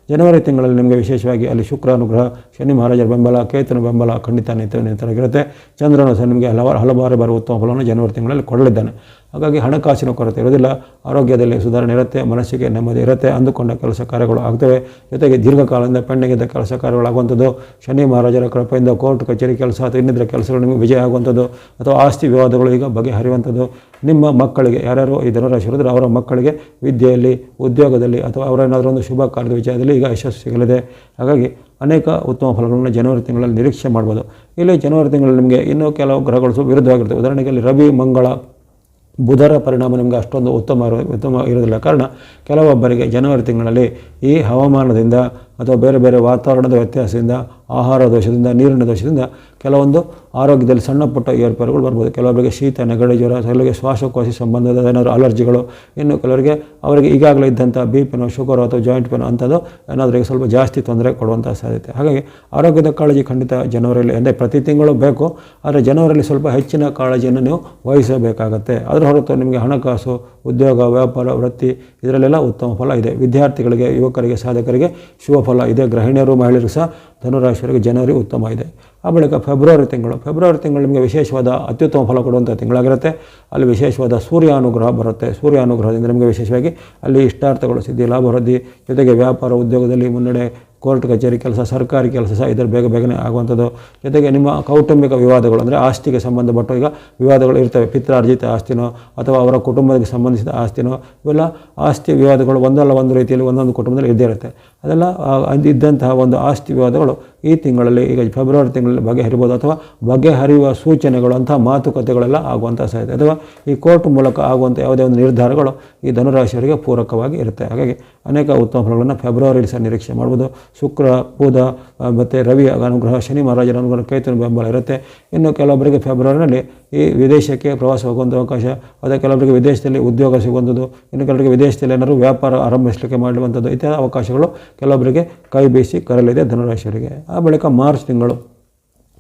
ಜನವರಿ ತಿಂಗಳಲ್ಲಿ ನಿಮಗೆ ವಿಶೇಷವಾಗಿ ಅಲ್ಲಿ ಶುಕ್ರ ಅನುಗ್ರಹ ಶನಿ ಮಹಾರಾಜರ ಬೆಂಬಲ, ಕೇತನ ಬೆಂಬಲ ಖಂಡಿತ ನಿತ್ಯ ನಿಂತರಾಗಿರುತ್ತೆ ಚಂದ್ರನ ಸಹ ನಿಮಗೆ ಹಲವಾರು ಹಲವಾರು ಬಾರಿ ಉತ್ತಮ ಫಲವನ್ನು ಜನವರಿ ತಿಂಗಳಲ್ಲಿ ಕೊಡಲಿದ್ದಾನೆ. ಹಾಗಾಗಿ ಹಣಕಾಸಿನ ಕೊರತೆ ಇರೋದಿಲ್ಲ, ಆರೋಗ್ಯದಲ್ಲಿ ಸುಧಾರಣೆ ಇರುತ್ತೆ, ಮನಸ್ಸಿಗೆ ನೆಮ್ಮದಿ ಇರುತ್ತೆ, ಅಂದುಕೊಂಡ ಕೆಲಸ ಕಾರ್ಯಗಳು ಆಗ್ತವೆ. ಜೊತೆಗೆ ದೀರ್ಘಕಾಲದಿಂದ ಪೆಂಡಿಂಗ್ ಇದ್ದ ಕೆಲಸ ಕಾರ್ಯಗಳಾಗುವಂಥದ್ದು, ಶನಿ ಮಹಾರಾಜರ ಕೃಪೆಯಿಂದ ಕೋರ್ಟ್ ಕಚೇರಿ ಕೆಲಸ ಅಥವಾ ಇನ್ನಿತರ ಕೆಲಸಗಳು ನಿಮಗೆ ವಿಜಯ ಆಗುವಂಥದ್ದು, ಅಥವಾ ಆಸ್ತಿ ವಿವಾದಗಳು ಈಗ ಬಗೆಹರಿಯುವಂಥದ್ದು. ನಿಮ್ಮ ಮಕ್ಕಳಿಗೆ, ಯಾರ್ಯಾರು ಈ ಧನರಾಶಿ ಇರೋದ್ರೆ ಅವರ ಮಕ್ಕಳಿಗೆ ವಿದ್ಯೆಯಲ್ಲಿ, ಉದ್ಯೋಗದಲ್ಲಿ ಅಥವಾ ಅವರೇನಾದರೂ ಒಂದು ಶುಭ ಕಾರ್ಯದ ವಿಚಾರದಲ್ಲಿ ಈಗ ಯಶಸ್ಸು ಸಿಗಲಿದೆ. ಹಾಗಾಗಿ ಅನೇಕ ಉತ್ತಮ ಫಲಗಳನ್ನು ಜನವರಿ ತಿಂಗಳಲ್ಲಿ ನಿರೀಕ್ಷೆ ಮಾಡ್ಬೋದು. ಇಲ್ಲಿ ಜನವರಿ ತಿಂಗಳಲ್ಲಿ ನಿಮಗೆ ಇನ್ನೂ ಕೆಲವು ಗ್ರಹಗಳು ಸ್ವಲ್ಪ ವಿರುದ್ಧವಾಗಿರ್ತವೆ. ಉದಾಹರಣೆಗೆ ಇಲ್ಲಿ ರವಿ, ಮಂಗಳ ಬುಧರ ಪರಿಣಾಮ ನಿಮಗೆ ಅಷ್ಟೊಂದು ಉತ್ತಮ ಉತ್ತಮ ಇರೋದಿಲ್ಲ. ಕಾರಣ ಕೆಲವೊಬ್ಬರಿಗೆ ಜನವರಿ ತಿಂಗಳಲ್ಲಿ ಈ ಹವಾಮಾನದಿಂದ ಅಥವಾ ಬೇರೆ ಬೇರೆ ವಾತಾವರಣದ ವ್ಯತ್ಯಾಸದಿಂದ, ಆಹಾರ ದೋಷದಿಂದ, ನೀರಿನ ದೋಷದಿಂದ ಕೆಲವೊಂದು ಆರೋಗ್ಯದಲ್ಲಿ ಸಣ್ಣ ಪುಟ್ಟ ಏರ್ಪೇರುಗಳು ಬರ್ಬೋದು. ಕೆಲವರಿಗೆ ಶೀತ, ನೆಗಡಿ, ಜ್ವರ, ಕೆಲವರಿಗೆ ಶ್ವಾಸಕೋಶ ಸಂಬಂಧದ ಏನಾದರೂ ಅಲರ್ಜಿಗಳು, ಇನ್ನು ಕೆಲವರಿಗೆ ಅವರಿಗೆ ಈಗಾಗಲೇ ಇದ್ದಂಥ ಬಿ ಪಿನ ಶುಗರ್ ಅಥವಾ ಜಾಯಿಂಟ್ ಪೆನ್ ಅಂಥದ್ದು ಏನಾದರೂ ಸ್ವಲ್ಪ ಜಾಸ್ತಿ ತೊಂದರೆ ಕೊಡುವಂಥ ಸಾಧ್ಯತೆ. ಹಾಗಾಗಿ ಆರೋಗ್ಯದ ಕಾಳಜಿ ಖಂಡಿತ ಜನವರಿಯಲ್ಲಿ, ಅಂದರೆ ಪ್ರತಿ ತಿಂಗಳು ಬೇಕು, ಆದರೆ ಜನವರಿಯಲ್ಲಿ ಸ್ವಲ್ಪ ಹೆಚ್ಚಿನ ಕಾಳಜಿಯನ್ನು ನೀವು ವಹಿಸಬೇಕಾಗತ್ತೆ. ಅದರ ಹೊರತು ನಿಮಗೆ ಹಣಕಾಸು ಉದ್ಯೋಗ, ವ್ಯಾಪಾರ, ವೃತ್ತಿ ಇದರಲ್ಲೆಲ್ಲ ಉತ್ತಮ ಫಲ ಇದೆ. ವಿದ್ಯಾರ್ಥಿಗಳಿಗೆ, ಯುವಕರಿಗೆ, ಸಾಧಕರಿಗೆ ಶುಭ ಫಲ ಇದೆ. ಗೃಹಿಣಿಯರು, ಮಹಿಳೆಯರು ಸಹ ಧನುರಾಶಿಯವರಿಗೆ ಜನವರಿ ಉತ್ತಮ ಇದೆ. ಆ ಬಳಿಕ ಫೆಬ್ರವರಿ ತಿಂಗಳು. ಫೆಬ್ರವರಿ ತಿಂಗಳು ನಿಮಗೆ ವಿಶೇಷವಾದ ಅತ್ಯುತ್ತಮ ಫಲ ಕೊಡುವಂಥ ತಿಂಗಳಾಗಿರುತ್ತೆ. ಅಲ್ಲಿ ವಿಶೇಷವಾದ ಸೂರ್ಯ ಅನುಗ್ರಹ ಬರುತ್ತೆ. ಸೂರ್ಯ ಅನುಗ್ರಹದಿಂದ ನಿಮಗೆ ವಿಶೇಷವಾಗಿ ಅಲ್ಲಿ ಇಷ್ಟಾರ್ಥಗಳು, ಸಿದ್ಧಿ, ಲಾಭ ಜೊತೆಗೆ ವ್ಯಾಪಾರ, ಉದ್ಯೋಗದಲ್ಲಿ ಮುನ್ನಡೆ ಕೋರ್ಟ್, ಕಚೇರಿ ಕೆಲಸ, ಸರ್ಕಾರಿ ಕೆಲಸ ಸಹ ಇದರ ಬೇಗ ಬೇಗನೆ ಆಗುವಂಥದ್ದು. ಜೊತೆಗೆ ನಿಮ್ಮ ಕೌಟುಂಬಿಕ ವಿವಾದಗಳು ಅಂದರೆ ಆಸ್ತಿಗೆ ಸಂಬಂಧಪಟ್ಟು ಈಗ ವಿವಾದಗಳು ಇರ್ತವೆ. ಪಿತ್ರಾರ್ಜಿತ ಆಸ್ತಿನೋ ಅಥವಾ ಅವರ ಕುಟುಂಬಕ್ಕೆ ಸಂಬಂಧಿಸಿದ ಆಸ್ತಿನೋ ಇವೆಲ್ಲ ಆಸ್ತಿ ವಿವಾದಗಳು ಒಂದಲ್ಲ ಒಂದು ರೀತಿಯಲ್ಲಿ ಒಂದೊಂದು ಕುಟುಂಬದಲ್ಲಿ ಇದ್ದೇ ಇರುತ್ತೆ. ಅದೆಲ್ಲ ಇದ್ದಂತಹ ಒಂದು ಆಸ್ತಿ ವಿವಾದಗಳು ಈ ತಿಂಗಳಲ್ಲಿ, ಈಗ ಫೆಬ್ರವರಿ ತಿಂಗಳಲ್ಲಿ ಬಗೆಹರಿಬೋದು ಅಥವಾ ಬಗೆಹರಿಯುವ ಸೂಚನೆಗಳು, ಅಂತಹ ಮಾತುಕತೆಗಳೆಲ್ಲ ಆಗುವಂಥ ಸಾಧ್ಯತೆ. ಅಥವಾ ಈ ಕೋರ್ಟ್ ಮೂಲಕ ಆಗುವಂಥ ಯಾವುದೇ ಒಂದು ನಿರ್ಧಾರಗಳು ಈ ಧನುರಾಶಿಯವರಿಗೆ ಪೂರಕವಾಗಿ ಇರುತ್ತೆ. ಹಾಗಾಗಿ ಅನೇಕ ಉತ್ತಮ ಫಲಗಳನ್ನು ಫೆಬ್ರವರಿಯಲ್ಲಿ ಸಹ ನಿರೀಕ್ಷೆ ಮಾಡ್ಬೋದು. ಶುಕ್ರ, ಬುಧ ಮತ್ತು ರವಿ ಅನುಗ್ರಹ, ಶನಿ ಮಹಾರಾಜರ ಅನುಗ್ರಹ ಕೈತನ ಬೆಂಬಲ ಇರುತ್ತೆ. ಇನ್ನು ಕೆಲವೊಬ್ಬರಿಗೆ ಫೆಬ್ರವರಿನಲ್ಲಿ ಈ ವಿದೇಶಕ್ಕೆ ಪ್ರವಾಸ ಹೋಗುವಂಥ ಅವಕಾಶ ಅಥವಾ ಕೆಲವರಿಗೆ ವಿದೇಶದಲ್ಲಿ ಉದ್ಯೋಗ ಸಿಗುವಂಥದ್ದು ಇನ್ನು ಕೆಲವರಿಗೆ ವಿದೇಶದಲ್ಲಿ ಏನಾದರೂ ವ್ಯಾಪಾರ ಆರಂಭಿಸಲಿಕ್ಕೆ ಮಾಡುವಂಥದ್ದು ಇತ್ಯಾದಿ ಅವಕಾಶಗಳು ಕೆಲವೊಬ್ಬರಿಗೆ ಕೈ ಬೀಸಿ ಕರಲಿದೆ ಧನುರಾಶಿಯವರಿಗೆ. ಆ ಬಳಿಕ ಮಾರ್ಚ್ ತಿಂಗಳು.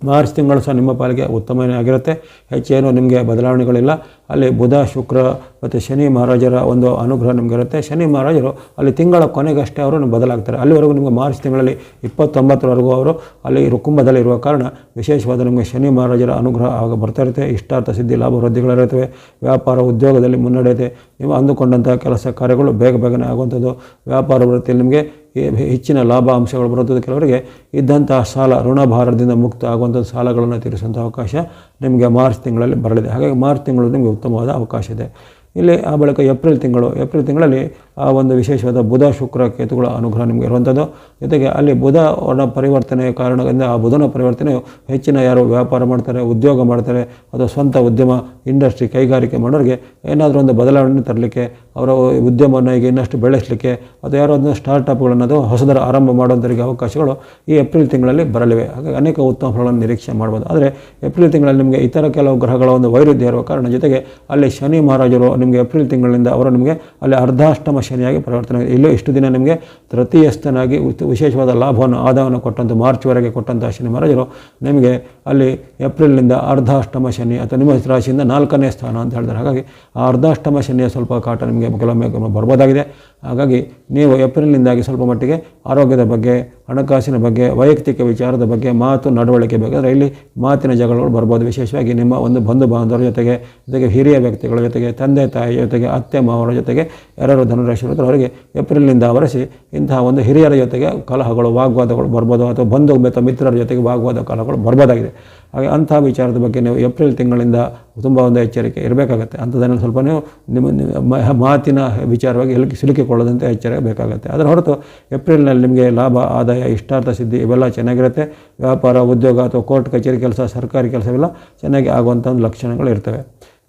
ಮಾರ್ಚ್ ತಿಂಗಳು ಸಹ ನಿಮ್ಮ ಪಾಲಿಗೆ ಉತ್ತಮನೇ ಆಗಿರುತ್ತೆ. ಹೆಚ್ಚೇನು ನಿಮಗೆ ಬದಲಾವಣೆಗಳಿಲ್ಲ. ಅಲ್ಲಿ ಬುಧ, ಶುಕ್ರ ಮತ್ತು ಶನಿ ಮಹಾರಾಜರ ಒಂದು ಅನುಗ್ರಹ ನಿಮಗೆ ಇರುತ್ತೆ ಶನಿ ಮಹಾರಾಜರು ಅಲ್ಲಿ ತಿಂಗಳ ಕೊನೆಗಷ್ಟೇ ಅವರು ಬದಲಾಗ್ತಾರೆ. ಅಲ್ಲಿವರೆಗೂ ನಿಮಗೆ ಮಾರ್ಚ್ ತಿಂಗಳಲ್ಲಿ ಇಪ್ಪತ್ತೊಂಬತ್ತರವರೆಗೂ ಅವರು ಅಲ್ಲಿ ಇರು- ಕುಂಭದಲ್ಲಿ ಇರುವ ಕಾರಣ ವಿಶೇಷವಾದ ನಿಮಗೆ ಶನಿ ಮಹಾರಾಜರ ಅನುಗ್ರಹ ಆಗ ಬರ್ತಾ ಇರುತ್ತೆ. ಇಷ್ಟಾರ್ಥ ಸಿದ್ಧಿ, ಲಾಭ ವೃದ್ಧಿಗಳಿರುತ್ತವೆ ವ್ಯಾಪಾರ ಉದ್ಯೋಗದಲ್ಲಿ ಮುನ್ನಡೆಯುತ್ತೆ. ನೀವು ಅಂದುಕೊಂಡಂಥ ಕೆಲಸ ಕಾರ್ಯಗಳು ಬೇಗ ಬೇಗನೆ ಆಗುವಂಥದ್ದು. ವ್ಯಾಪಾರ ವೃತ್ತಿಯಲ್ಲಿ ನಿಮಗೆ ಹೆಚ್ಚಿನ ಲಾಭಾಂಶಗಳು ಬರುತ್ತದೆ ಕೆಲವರಿಗೆ ಇದ್ದಂತಹ ಸಾಲ ಋಣಭಾರದಿಂದ ಮುಕ್ತ ಆಗುವಂಥ ಸಾಲಗಳನ್ನು ತೀರಿಸುವಂಥ ಅವಕಾಶ ನಿಮಗೆ ಮಾರ್ಚ್ ತಿಂಗಳಲ್ಲಿ ಬರಲಿದೆ. ಹಾಗಾಗಿ ಮಾರ್ಚ್ ತಿಂಗಳು ನಿಮಗೆ ಉತ್ತಮವಾದ ಅವಕಾಶ ಇದೆ. ಇಲ್ಲಿ ಆ ಬಳಿಕ ಏಪ್ರಿಲ್ ತಿಂಗಳು. ಏಪ್ರಿಲ್ ತಿಂಗಳಲ್ಲಿ ಆ ಒಂದು ವಿಶೇಷವಾದ ಬುಧ ಶುಕ್ರ ಕೇತುಗಳ ಅನುಗ್ರಹ ನಿಮಗೆ ಇರುವಂಥದ್ದು. ಜೊತೆಗೆ ಅಲ್ಲಿ ಬುಧನ ಪರಿವರ್ತನೆಯ ಕಾರಣದಿಂದ ಆ ಬುಧನ ಪರಿವರ್ತನೆಯು ಹೆಚ್ಚಿನ ಯಾರು ವ್ಯಾಪಾರ ಮಾಡ್ತಾರೆ, ಉದ್ಯೋಗ ಮಾಡ್ತಾರೆ, ಅಥವಾ ಸ್ವಂತ ಉದ್ಯಮ, ಇಂಡಸ್ಟ್ರಿ ಕೈಗಾರಿಕೆ ಮಾಡೋರಿಗೆ ಏನಾದರೂ ಒಂದು ಬದಲಾವಣೆ ತರಲಿಕ್ಕೆ, ಅವರ ಉದ್ಯಮವನ್ನು ಈಗ ಇನ್ನಷ್ಟು ಬೆಳೆಸಲಿಕ್ಕೆ, ಅಥವಾ ಯಾರೋ ಒಂದು ಅದು ಹೊಸದರ ಆರಂಭ ಮಾಡುವಂಥವರಿಗೆ ಅವಕಾಶಗಳು ಈ ಏಪ್ರಿಲ್ ತಿಂಗಳಲ್ಲಿ ಬರಲಿವೆ. ಹಾಗಾಗಿ ಅನೇಕ ಉತ್ತಮ ಫಲಗಳನ್ನು ನಿರೀಕ್ಷೆ ಮಾಡ್ಬೋದು. ಆದರೆ ಏಪ್ರಿಲ್ ತಿಂಗಳಲ್ಲಿ ನಿಮಗೆ ಇತರ ಕೆಲವು ಗ್ರಹಗಳ ಒಂದು ವೈರುಧ್ಯ ಇರುವ ಕಾರಣ, ಜೊತೆಗೆ ಅಲ್ಲಿ ಶನಿ ಮಹಾರಾಜರು ನಿಮಗೆ ಏಪ್ರಿಲ್ ತಿಂಗಳಿಂದ ಅವರು ನಿಮಗೆ ಅಲ್ಲಿ ಅರ್ಧಾಷ್ಟಮ ಶನಿಯಾಗಿ ಪರಿವರ್ತನೆ. ಇಲ್ಲೂ ಇಷ್ಟು ದಿನ ನಿಮಗೆ ತೃತೀಯಸ್ಥನಾಗಿ ವಿಶೇಷವಾದ ಲಾಭವನ್ನು, ಆದಾಯವನ್ನು ಕೊಟ್ಟಂಥ ಮಾರ್ಚ್ವರೆಗೆ ಕೊಟ್ಟಂಥ ಶನಿ ಮಹಾರಾಜರು, ನಿಮಗೆ ಅಲ್ಲಿ ಏಪ್ರಿಲ್ನಿಂದ ಅರ್ಧಾಷ್ಟಮ ಶನಿ ಅಥವಾ ನಿಮ್ಮ ರಾಶಿಯಿಂದ ನಾಲ್ಕನೇ ಸ್ಥಾನ ಅಂತ ಹೇಳಿದ್ರೆ ಹಾಗಾಗಿ ಆ ಅರ್ಧಾಷ್ಟಮ ಶನಿಯ ಸ್ವಲ್ಪ ಕಾಟ ನಿಮಗೆ ಕೆಲವೊಮ್ಮೆ ಬರ್ಬೋದಾಗಿದೆ ಹಾಗಾಗಿ ನೀವು ಏಪ್ರಿಲ್ನಿಂದಾಗಿ ಸ್ವಲ್ಪ ಮಟ್ಟಿಗೆ ಆರೋಗ್ಯದ ಬಗ್ಗೆ, ಹಣಕಾಸಿನ ಬಗ್ಗೆ, ವೈಯಕ್ತಿಕ ವಿಚಾರದ ಬಗ್ಗೆ ಮಾತು, ನಡವಳಿಕೆ ಬೇಕಾದರೆ ಇಲ್ಲಿ ಮಾತಿನ ಜಗಳಗಳು ಬರ್ಬೋದು ವಿಶೇಷವಾಗಿ ನಿಮ್ಮ ಒಂದು ಬಂಧು ಬಾಂಧವರ ಜೊತೆಗೆ ಜೊತೆಗೆ ಹಿರಿಯ ವ್ಯಕ್ತಿಗಳ ಜೊತೆಗೆ, ತಂದೆ ತಾಯಿ ಜೊತೆಗೆ, ಅತ್ತೆ ಮಾವರ ಜೊತೆಗೆ ಯಾರು ಧನುರಾಶಿ ಇರ್ತಾರೋ ಅವರಿಗೆ ಏಪ್ರಿಲ್ನಿಂದ ಆವರಿಸಿ ಇಂತಹ ಒಂದು ಹಿರಿಯರ ಜೊತೆಗೆ ಕಲಹಗಳು, ವಾಗ್ವಾದಗಳು ಬರ್ಬೋದು ಅಥವಾ ಬಂಧು ಅಥವಾ ಮಿತ್ರರ ಜೊತೆಗೆ ವಾಗ್ವಾದ ಕಲಹಗಳು ಬರ್ಬೋದಾಗಿದೆ. ಹಾಗೆ ಅಂಥ ವಿಚಾರದ ಬಗ್ಗೆ ನೀವು ಏಪ್ರಿಲ್ ತಿಂಗಳಿಂದ ತುಂಬ ಒಂದು ಎಚ್ಚರಿಕೆ ಇರಬೇಕಾಗತ್ತೆ. ಅಂಥದ್ದನ್ನು ಸ್ವಲ್ಪ ನೀವು ನಿಮ್ಮ ಮಾತಿನ ವಿಚಾರವಾಗಿ ಎಲ್ಲಿ ಸಿಲುಕಿಕೊಳ್ಳದಂತೆ ಎಚ್ಚರಿಕೆ ಬೇಕಾಗುತ್ತೆ. ಅದರ ಹೊರತು ಏಪ್ರಿಲ್ನಲ್ಲಿ ನಿಮಗೆ ಲಾಭ, ಆದಾಯ, ಇಷ್ಟಾರ್ಥ ಸಿದ್ಧಿ ಇವೆಲ್ಲ ಚೆನ್ನಾಗಿರುತ್ತೆ. ವ್ಯಾಪಾರ, ಉದ್ಯೋಗ ಅಥವಾ ಕೋರ್ಟ್, ಕಚೇರಿ ಕೆಲಸ, ಸರ್ಕಾರಿ ಕೆಲಸವೆಲ್ಲ ಚೆನ್ನಾಗಿ ಆಗುವಂಥ ಒಂದು ಲಕ್ಷಣಗಳು ಇರ್ತವೆ.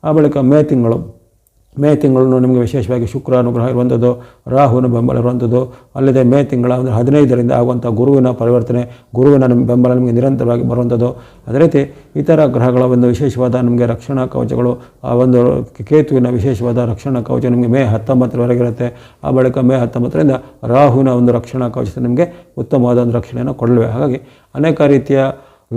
ಆ ಬಳಿಕ ಮೇ ತಿಂಗಳು ಮೇ ತಿಂಗಳು ನಿಮಗೆ ವಿಶೇಷವಾಗಿ ಶುಕ್ರ ಅನುಗ್ರಹ ಇರುವಂಥದ್ದು, ರಾಹುವಿನ ಬೆಂಬಲ ಇರುವಂಥದ್ದು, ಅಲ್ಲದೆ ಮೇ ತಿಂಗಳ ಅಂದರೆ ಹದಿನೈದರಿಂದ ಆಗುವಂಥ ಗುರುವಿನ ಪರಿವರ್ತನೆ, ಗುರುವಿನ ಬೆಂಬಲ ನಿಮಗೆ ನಿರಂತರವಾಗಿ ಬರುವಂಥದ್ದು. ಅದೇ ರೀತಿ ಇತರ ಗ್ರಹಗಳ ಒಂದು ವಿಶೇಷವಾದ ನಿಮಗೆ ರಕ್ಷಣಾ ಕವಚಗಳು, ಆ ಒಂದು ಕೇತುವಿನ ವಿಶೇಷವಾದ ರಕ್ಷಣಾ ಕವಚ ನಿಮಗೆ ಮೇ ಹತ್ತೊಂಬತ್ತರವರೆಗೆ ಇರುತ್ತೆ. ಆ ಬಳಿಕ ಮೇ ಹತ್ತೊಂಬತ್ತರಿಂದ ರಾಹುವಿನ ಒಂದು ರಕ್ಷಣಾ ಕವಚ ನಿಮಗೆ ಉತ್ತಮವಾದ ಒಂದು ರಕ್ಷಣೆಯನ್ನು ಕೊಡಲಿವೆ. ಹಾಗಾಗಿ ಅನೇಕ ರೀತಿಯ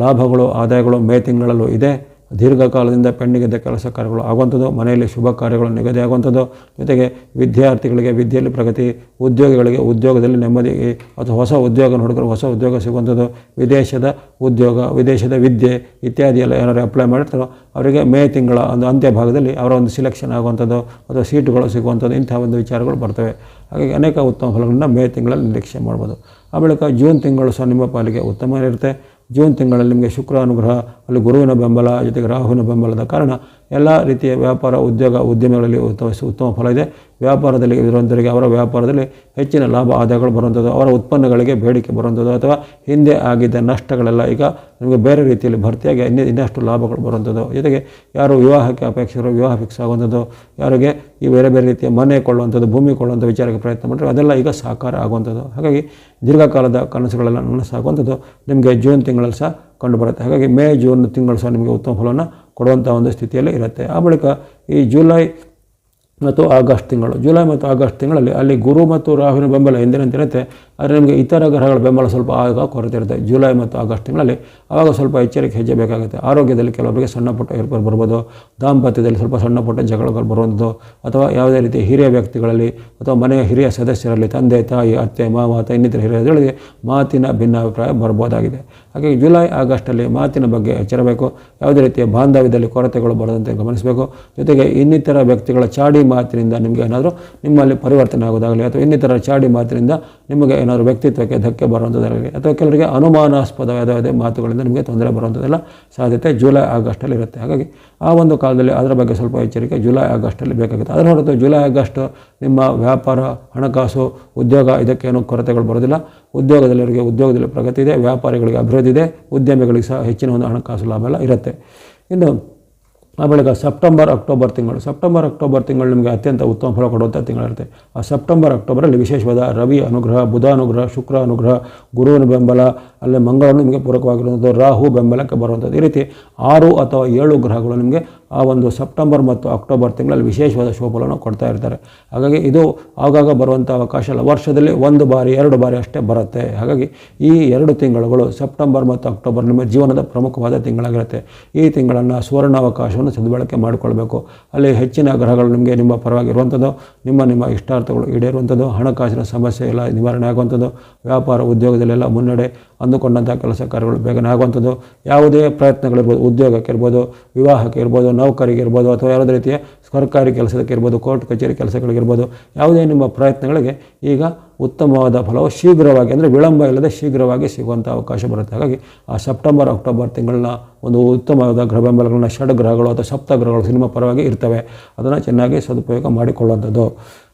ಲಾಭಗಳು, ಆದಾಯಗಳು ಮೇ ತಿಂಗಳಲ್ಲೂ ಇದೆ. ದೀರ್ಘಕಾಲದಿಂದ ಪೆಂಡಿಗಿದ್ದ ಕೆಲಸ ಕಾರ್ಯಗಳು ಆಗುವಂಥದ್ದು, ಮನೆಯಲ್ಲಿ ಶುಭ ಕಾರ್ಯಗಳು ನಿಗದಿ ಆಗುವಂಥದ್ದು, ಜೊತೆಗೆ ವಿದ್ಯಾರ್ಥಿಗಳಿಗೆ ವಿದ್ಯೆಯಲ್ಲಿ ಪ್ರಗತಿ, ಉದ್ಯೋಗಿಗಳಿಗೆ ಉದ್ಯೋಗದಲ್ಲಿ ನೆಮ್ಮದಿ, ಅಥವಾ ಹೊಸ ಉದ್ಯೋಗ ಹುಡುಗರು ಹೊಸ ಉದ್ಯೋಗ ಸಿಗುವಂಥದ್ದು, ವಿದೇಶದ ಉದ್ಯೋಗ, ವಿದೇಶದ ವಿದ್ಯೆ ಇತ್ಯಾದಿ ಎಲ್ಲ ಏನಾದ್ರು ಅಪ್ಲೈ ಮಾಡಿರ್ತಾರೋ, ಅವರಿಗೆ ಮೇ ತಿಂಗಳ ಒಂದು ಅಂತ್ಯ ಭಾಗದಲ್ಲಿ ಅವರ ಒಂದು ಸಿಲೆಕ್ಷನ್ ಆಗುವಂಥದ್ದು, ಅಥವಾ ಸೀಟುಗಳು ಸಿಗುವಂಥದ್ದು ಇಂಥ ಒಂದು ವಿಚಾರಗಳು ಬರ್ತವೆ. ಹಾಗಾಗಿ ಅನೇಕ ಉತ್ತಮ ಫಲಗಳನ್ನು ಮೇ ತಿಂಗಳಲ್ಲಿ ನಿರೀಕ್ಷೆ ಮಾಡ್ಬೋದು. ಆ ಬಳಿಕ ಜೂನ್ ತಿಂಗಳು ಸಹ ನಿಮ್ಮ ಪಾಲಿಗೆ ಉತ್ತಮ ಇರುತ್ತೆ ಜೂನ್ ತಿಂಗಳಲ್ಲಿ ನಿಮಗೆ ಶುಕ್ರ ಅನುಗ್ರಹ ಅಲ್ಲಿ ಗುರುವಿನ ಬೆಂಬಲ ಜೊತೆಗೆ ರಾಹುವಿನ ಬೆಂಬಲದ ಕಾರಣ ಎಲ್ಲ ರೀತಿಯ ವ್ಯಾಪಾರ ಉದ್ಯೋಗ ಉದ್ಯಮಗಳಲ್ಲಿ ಉತ್ತಮ ಉತ್ತಮ ಫಲ ಇದೆ. ವ್ಯಾಪಾರದಲ್ಲಿ ಇರುವಂಥವರಿಗೆ ಅವರ ವ್ಯಾಪಾರದಲ್ಲಿ ಹೆಚ್ಚಿನ ಲಾಭ ಆದಾಯಗಳು ಬರುವಂಥದ್ದು, ಅವರ ಉತ್ಪನ್ನಗಳಿಗೆ ಬೇಡಿಕೆ ಬರುವಂಥದ್ದು ಅಥವಾ ಹಿಂದೆ ಆಗಿದ್ದ ನಷ್ಟಗಳೆಲ್ಲ ಈಗ ನಿಮಗೆ ಬೇರೆ ರೀತಿಯಲ್ಲಿ ಭರ್ತಿಯಾಗಿ ಇನ್ನೇ ಇನ್ನಷ್ಟು ಲಾಭಗಳು ಬರುವಂಥದ್ದು. ಜೊತೆಗೆ ಯಾರು ವಿವಾಹಕ್ಕೆ ಅಪೇಕ್ಷಿಸರು ವಿವಾಹ ಫಿಕ್ಸ್ ಆಗುವಂಥದ್ದು, ಯಾರಿಗೆ ಈ ಬೇರೆ ಬೇರೆ ರೀತಿಯ ಮನೆ ಕೊಳ್ಳುವಂಥದ್ದು, ಭೂಮಿ ಕೊಳ್ಳುವಂಥ ವಿಚಾರಕ್ಕೆ ಪ್ರಯತ್ನ ಮಾಡಿದ್ರೆ ಅದೆಲ್ಲ ಈಗ ಸಾಕಾರ ಆಗುವಂಥದ್ದು. ಹಾಗಾಗಿ ದೀರ್ಘಕಾಲದ ಕನಸುಗಳೆಲ್ಲ ನನಸಾಗುವಂಥದ್ದು ನಿಮಗೆ ಜೂನ್ ತಿಂಗಳಲ್ಲಿ ಸಹ ಕಂಡುಬರುತ್ತೆ. ಹಾಗಾಗಿ ಮೇ, ಜೂನ್ ತಿಂಗಳು ಸಹ ನಿಮಗೆ ಉತ್ತಮ ಫಲವನ್ನು ಕೊಡುವಂಥ ಒಂದು ಸ್ಥಿತಿಯಲ್ಲಿ ಇರುತ್ತೆ. ಆ ಬಳಿಕ ಈ ಜುಲೈ ಮತ್ತು ಆಗಸ್ಟ್ ತಿಂಗಳು, ಜುಲೈ ಮತ್ತು ಆಗಸ್ಟ್ ತಿಂಗಳಲ್ಲಿ ಅಲ್ಲಿ ಗುರು ಮತ್ತು ರಾಹುವಿನ ಬೆಂಬಲ ಎಂದಿನಂತಿರುತ್ತೆ ಆದರೆ ನಿಮಗೆ ಇತರ ಗ್ರಹಗಳ ಬೆಂಬಲ ಸ್ವಲ್ಪ ಆಗ ಕೊರತೆ ಇರುತ್ತೆ. ಜುಲೈ ಮತ್ತು ಆಗಸ್ಟ್ ತಿಂಗಳಲ್ಲಿ ಆವಾಗ ಸ್ವಲ್ಪ ಎಚ್ಚರಿಕೆ ಹೆಜ್ಜೆ ಬೇಕಾಗುತ್ತೆ ಆರೋಗ್ಯದಲ್ಲಿ ಕೆಲವೊಬ್ಬರಿಗೆ ಸಣ್ಣ ಪುಟ್ಟ ಬರ್ಬೋದು, ದಾಂಪತ್ಯದಲ್ಲಿ ಸ್ವಲ್ಪ ಸಣ್ಣ ಪುಟ್ಟ ಜಗಳಗಳು ಬರುವಂಥದ್ದು, ಅಥವಾ ಯಾವುದೇ ರೀತಿ ಹಿರಿಯ ವ್ಯಕ್ತಿಗಳಲ್ಲಿ ಅಥವಾ ಮನೆಯ ಹಿರಿಯ ಸದಸ್ಯರಲ್ಲಿ ತಂದೆ, ತಾಯಿ, ಅತ್ತೆ, ಮಾವ ಅಥವಾ ಇನ್ನಿತರ ಹಿರಿಯರಿಗೆ ಮಾತಿನ ಭಿನ್ನಾಭಿಪ್ರಾಯ ಬರ್ಬೋದಾಗಿದೆ. ಹಾಗಾಗಿ ಜುಲೈ, ಆಗಸ್ಟಲ್ಲಿ ಮಾತಿನ ಬಗ್ಗೆ ಎಚ್ಚರಬೇಕು. ಯಾವುದೇ ರೀತಿಯ ಬಾಂಧವ್ಯದಲ್ಲಿ ಕೊರತೆಗಳು ಬರದಂತೆ ಗಮನಿಸಬೇಕು. ಜೊತೆಗೆ ಇನ್ನಿತರ ವ್ಯಕ್ತಿಗಳ ಚಾಡಿ ಮಾತಿನಿಂದ ನಿಮಗೆ ಏನಾದರೂ ನಿಮ್ಮಲ್ಲಿ ಪರಿವರ್ತನೆ ಆಗೋದಾಗಲಿ ಅಥವಾ ಇನ್ನಿತರ ಚಾಡಿ ಮಾತಿನಿಂದ ನಿಮಗೆ ಏನಾದರೂ ವ್ಯಕ್ತಿತ್ವಕ್ಕೆ ಧಕ್ಕೆ ಬರುವಂಥದ್ದಾಗಲಿ ಅಥವಾ ಕೆಲವರಿಗೆ ಅನುಮಾನಾಸ್ಪದ ಯಾವುದೇ ಮಾತುಗಳಿಂದ ನಿಮಗೆ ತೊಂದರೆ ಬರುವಂಥದ್ದೆಲ್ಲ ಸಾಧ್ಯತೆ ಜುಲೈ, ಆಗಸ್ಟಲ್ಲಿ ಇರುತ್ತೆ. ಹಾಗಾಗಿ ಆ ಒಂದು ಕಾಲದಲ್ಲಿ ಅದರ ಬಗ್ಗೆ ಸ್ವಲ್ಪ ಎಚ್ಚರಿಕೆ ಜುಲೈ, ಆಗಸ್ಟಲ್ಲಿ ಬೇಕಾಗುತ್ತೆ. ಅದರ ಹೊರತು ಜುಲೈ, ಆಗಸ್ಟ್ ನಿಮ್ಮ ವ್ಯಾಪಾರ, ಹಣಕಾಸು, ಉದ್ಯೋಗ ಇದಕ್ಕೇನು ಕೊರತೆಗಳು ಬರೋದಿಲ್ಲ ಉದ್ಯೋಗದಲ್ಲಿವರಿಗೆ ಉದ್ಯೋಗದಲ್ಲಿ ಪ್ರಗತಿ ಇದೆ, ವ್ಯಾಪಾರಿಗಳಿಗೆ ಅಭಿವೃದ್ಧಿ ಇದೆ, ಉದ್ಯಮಿಗಳಿಗೆ ಸಹ ಹೆಚ್ಚಿನ ಒಂದು ಹಣಕಾಸು ಲಾಭ ಎಲ್ಲ ಇರುತ್ತೆ. ಇನ್ನು ಆ ಬಳಿಕ ಸೆಪ್ಟೆಂಬರ್, ಅಕ್ಟೋಬರ್ ತಿಂಗಳು. ಸೆಪ್ಟೆಂಬರ್, ಅಕ್ಟೋಬರ್ ತಿಂಗಳು ನಿಮಗೆ ಅತ್ಯಂತ ಉತ್ತಮ ಫಲ ಕೊಡುವಂಥ ತಿಂಗಳಿರುತ್ತೆ ಆ ಸೆಪ್ಟೆಂಬರ್, ಅಕ್ಟೋಬರಲ್ಲಿ ವಿಶೇಷವಾದ ರವಿ ಅನುಗ್ರಹ, ಬುಧ ಅನುಗ್ರಹ, ಶುಕ್ರ ಅನುಗ್ರಹ, ಗುರುವಿನ ಬೆಂಬಲ, ಅಲ್ಲಿ ಮಂಗಳನು ನಿಮಗೆ ಪೂರಕವಾಗಿರುವಂಥದ್ದು ರಾಹು ಬೆಂಬಲಕ್ಕೆ ಬರುವಂಥದ್ದು. ಈ ರೀತಿ ಆರು ಅಥವಾ ಏಳು ಗ್ರಹಗಳು ನಿಮಗೆ ಆ ಒಂದು ಸೆಪ್ಟೆಂಬರ್ ಮತ್ತು ಅಕ್ಟೋಬರ್ ತಿಂಗಳಲ್ಲಿ ವಿಶೇಷವಾದ ಶೋಫಲವನ್ನು ಕೊಡ್ತಾ ಇರ್ತಾರೆ. ಹಾಗಾಗಿ ಇದು ಆಗಾಗ ಬರುವಂಥ ಅವಕಾಶ ಅಲ್ಲ. ವರ್ಷದಲ್ಲಿ ಒಂದು ಬಾರಿ, ಎರಡು ಬಾರಿ ಅಷ್ಟೇ ಬರುತ್ತೆ. ಹಾಗಾಗಿ ಈ ಎರಡು ತಿಂಗಳುಗಳು ಸೆಪ್ಟೆಂಬರ್ ಮತ್ತು ಅಕ್ಟೋಬರ್ ನಿಮ್ಮ ಜೀವನದ ಪ್ರಮುಖವಾದ ತಿಂಗಳಾಗಿರುತ್ತೆ. ಈ ತಿಂಗಳನ್ನು ಸುವರ್ಣಾವಕಾಶವನ್ನು ಸದ್ಬಳಕೆ ಮಾಡಿಕೊಳ್ಬೇಕು. ಅಲ್ಲಿ ಹೆಚ್ಚಿನ ಗ್ರಹಗಳು ನಿಮಗೆ ನಿಮ್ಮ ಪರವಾಗಿರುವಂಥದ್ದು ನಿಮ್ಮ ನಿಮ್ಮ ಇಷ್ಟಾರ್ಥಗಳು ಈಡೇರುವಂಥದ್ದು, ಹಣಕಾಸಿನ ಸಮಸ್ಯೆ ಎಲ್ಲ ನಿವಾರಣೆ ಆಗುವಂಥದ್ದು, ವ್ಯಾಪಾರ ಉದ್ಯೋಗದಲ್ಲೆಲ್ಲ ಮುನ್ನಡೆ ಅಂದುಕೊಂಡಂಥ ಕೆಲಸ ಕಾರ್ಯಗಳು ಬೇಗನೆ ಆಗುವಂಥದ್ದು. ಯಾವುದೇ ಪ್ರಯತ್ನಗಳಿರ್ಬೋದು ಉದ್ಯೋಗಕ್ಕೆ ಇರ್ಬೋದು ವಿವಾಹಕ್ಕೆ ಇರ್ಬೋದು ನೌಕರಿಗೆ ಇರ್ಬೋದು ಅಥವಾ ಯಾವುದೇ ರೀತಿಯ ಸರ್ಕಾರಿ ಕೆಲಸಕ್ಕೆ ಇರ್ಬೋದು ಕೋರ್ಟ್ ಕಚೇರಿ ಕೆಲಸಗಳಿಗಿರ್ಬೋದು, ಯಾವುದೇ ನಿಮ್ಮ ಪ್ರಯತ್ನಗಳಿಗೆ ಈಗ ಉತ್ತಮವಾದ ಫಲವು ಶೀಘ್ರವಾಗಿ ಅಂದರೆ ವಿಳಂಬ ಇಲ್ಲದೆ ಶೀಘ್ರವಾಗಿ ಸಿಗುವಂಥ ಅವಕಾಶ ಬರುತ್ತೆ. ಹಾಗಾಗಿ ಆ ಸೆಪ್ಟೆಂಬರ್, ಅಕ್ಟೋಬರ್ ತಿಂಗಳನ್ನ ಒಂದು ಉತ್ತಮವಾದ ಗ್ರಹ ಬೆಂಬಲಗಳನ್ನ ಅಥವಾ ಸಪ್ತ ಗ್ರಹಗಳು ಸಿನಿಮಾ ಪರವಾಗಿ ಇರ್ತವೆ. ಅದನ್ನು ಚೆನ್ನಾಗಿ ಸದುಪಯೋಗ ಮಾಡಿಕೊಳ್ಳುವಂಥದ್ದು.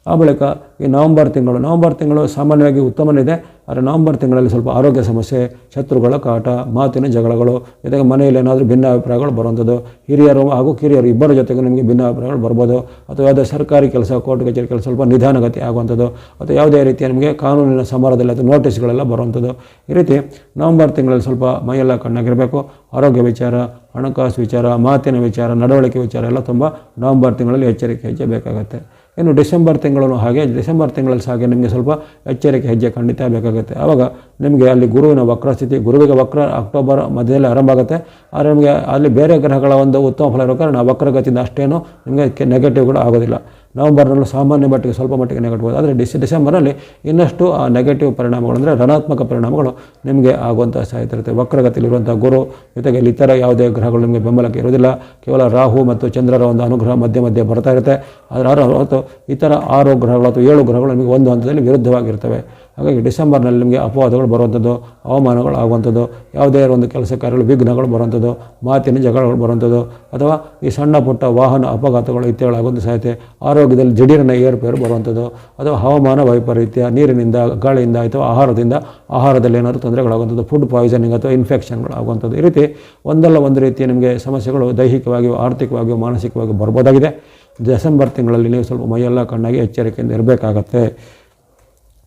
ಆ ಬಳಿಕ ಈ ನವಂಬರ್ ತಿಂಗಳು ನವಂಬರ್ ತಿಂಗಳು ಸಾಮಾನ್ಯವಾಗಿ ಉತ್ತಮನಿದೆ. ಆದರೆ ನವಂಬರ್ ತಿಂಗಳಲ್ಲಿ ಸ್ವಲ್ಪ ಆರೋಗ್ಯ ಸಮಸ್ಯೆ, ಶತ್ರುಗಳ ಕಾಟ, ಮಾತಿನ ಜಗಳಗಳು, ಜೊತೆಗೆ ಮನೆಯಲ್ಲಿ ಏನಾದರೂ ಭಿನ್ನಾಭಿಪ್ರಾಯಗಳು ಬರುವಂಥದ್ದು, ಹಿರಿಯರು ಹಾಗೂ ಕಿರಿಯರು ಇಬ್ಬರ ಜೊತೆಗೆ ನಿಮಗೆ ಭಿನ್ನಾಭಿಪ್ರಾಯಗಳು ಬರ್ಬೋದು. ಅಥವಾ ಯಾವುದೇ ಸರ್ಕಾರಿ ಕೆಲಸ, ಕೋರ್ಟ್ ಕಚೇರಿ ಕೆಲಸ ಸ್ವಲ್ಪ ನಿಧಾನಗತಿ ಆಗುವಂಥದ್ದು, ಅಥವಾ ಯಾವುದೇ ರೀತಿಯ ನಿಮಗೆ ಕಾನೂನಿನ ಸಮರದಲ್ಲಿ ಅಥವಾ ನೋಟಿಸ್ಗಳೆಲ್ಲ ಬರುವಂಥದ್ದು. ಈ ರೀತಿ ನವಂಬರ್ ತಿಂಗಳಲ್ಲಿ ಸ್ವಲ್ಪ ಮೈಯೆಲ್ಲ ಕಣ್ಣಾಗಿರಬೇಕು. ಆರೋಗ್ಯ ವಿಚಾರ, ಹಣಕಾಸು ವಿಚಾರ, ಮಾತಿನ ವಿಚಾರ, ನಡವಳಿಕೆ ವಿಚಾರ ಎಲ್ಲ ತುಂಬ ನವಂಬರ್ ತಿಂಗಳಲ್ಲಿ ಎಚ್ಚರಿಕೆ ಹೆಜ್ಜೆ ಬೇಕಾಗುತ್ತೆ. ಇನ್ನು ಡಿಸೆಂಬರ್ ತಿಂಗಳು ಹಾಗೆ, ಡಿಸೆಂಬರ್ ತಿಂಗಳಲ್ಲಿ ಸಹ ಹಾಗೆ ನಿಮಗೆ ಸ್ವಲ್ಪ ಎಚ್ಚರಿಕೆ, ಹೆಜ್ಜೆ ಖಂಡಿತ ಬೇಕಾಗುತ್ತೆ. ಆವಾಗ ನಿಮಗೆ ಅಲ್ಲಿ ಗುರುವಿನ ವಕ್ರಸ್ಥಿತಿ ಗುರುವಿಗೆ ವಕ್ರ ಅಕ್ಟೋಬರ್ ಮಧ್ಯದಲ್ಲಿ ಆರಂಭ ಆಗುತ್ತೆ. ಆದರೆ ನಿಮಗೆ ಅಲ್ಲಿ ಬೇರೆ ಗ್ರಹಗಳ ಒಂದು ಉತ್ತಮ ಫಲ ಇರೋ ಕಾರಣ ವಕ್ರಗತಿಯಿಂದ ಅಷ್ಟೇನು ನಿಮಗೆ ನೆಗೆಟಿವ್ ಕೂಡ ಆಗೋದಿಲ್ಲ. ನವಂಬರ್ನಲ್ಲೂ ಸಾಮಾನ್ಯ ಮಟ್ಟಿಗೆ ಸ್ವಲ್ಪ ಮಟ್ಟಿಗೆ ನೆಗಟ್ಬೋದು ಆದರೆ ಡಿಸ್ ಡಿಸೆಂಬರ್ನಲ್ಲಿ ಇನ್ನಷ್ಟು, ಆ ನೆಗೆಟಿವ್ ಪರಿಣಾಮಗಳು ಅಂದರೆ ಋಣಾತ್ಮಕ ಪರಿಣಾಮಗಳು ನಿಮಗೆ ಆಗುವಂಥ ಸಾಧ್ಯತೆ ಇರುತ್ತೆ. ವಕ್ರಗತಿಯಲ್ಲಿರುವಂಥ ಗುರು ಜೊತೆಗೆ ಇಲ್ಲಿ ಇತರ ಯಾವುದೇ ಗ್ರಹಗಳು ನಿಮಗೆ ಬೆಂಬಲಕ್ಕೆ ಇರೋದಿಲ್ಲ ಕೇವಲ ರಾಹು ಮತ್ತು ಚಂದ್ರರ ಒಂದು ಅನುಗ್ರಹ ಮಧ್ಯೆ ಮಧ್ಯೆ ಬರ್ತಾ ಇರುತ್ತೆ. ಆದರೆ ಆರು ಅಥವಾ ಇತರ ಆರು ಗ್ರಹಗಳು ಅಥವಾ ಏಳು ಗ್ರಹಗಳು ನಿಮಗೆ ಒಂದು ಹಂತದಲ್ಲಿ ವಿರುದ್ಧವಾಗಿರ್ತವೆ. ಹಾಗಾಗಿ ಡಿಸೆಂಬರ್ನಲ್ಲಿ ನಿಮಗೆ ಅಪವಾದಗಳು ಬರುವಂಥದ್ದು, ಅವಮಾನಗಳು ಆಗುವಂಥದ್ದು, ಯಾವುದೇ ಒಂದು ಕೆಲಸ ಕಾರ್ಯಗಳು, ವಿಘ್ನಗಳು ಬರುವಂಥದ್ದು, ಮಾತಿನ ಜಗಳಗಳು ಬರುವಂಥದ್ದು, ಅಥವಾ ಈ ಸಣ್ಣ ಪುಟ್ಟ ವಾಹನ ಅಪಘಾತಗಳು ಇತ್ಯಾದಿಗಳಾಗುವಂಥ ಸಾಧ್ಯತೆ, ಆರೋಗ್ಯದಲ್ಲಿ ಜಡೀರನ ಏರುಪೇರು ಬರುವಂಥದ್ದು, ಅಥವಾ ಹವಾಮಾನ ವೈಪರೀತ್ಯ, ನೀರಿನಿಂದ, ಗಾಳಿಯಿಂದ ಅಥವಾ ಆಹಾರದಿಂದ, ಆಹಾರದಲ್ಲಿ ಏನಾದರೂ ತೊಂದರೆಗಳಾಗುವಂಥದ್ದು ಫುಡ್ ಪಾಯ್ಸನಿಂಗ್ ಅಥವಾ ಇನ್ಫೆಕ್ಷನ್ಗಳು ಆಗುವಂಥದ್ದು, ಈ ರೀತಿ ಒಂದಲ್ಲ ಒಂದು ರೀತಿಯ ನಿಮಗೆ ಸಮಸ್ಯೆಗಳು ದೈಹಿಕವಾಗಿಯೂ, ಆರ್ಥಿಕವಾಗಿಯೂ, ಮಾನಸಿಕವಾಗಿಯೂ ಬರ್ಬೋದಾಗಿದೆ ಡಿಸೆಂಬರ್ ತಿಂಗಳಲ್ಲಿ ನೀವು ಸ್ವಲ್ಪ ಮೈಯೆಲ್ಲ ಕಣ್ಣಾಗಿ ಎಚ್ಚರಿಕೆಯಿಂದ ಇರಬೇಕಾಗತ್ತೆ.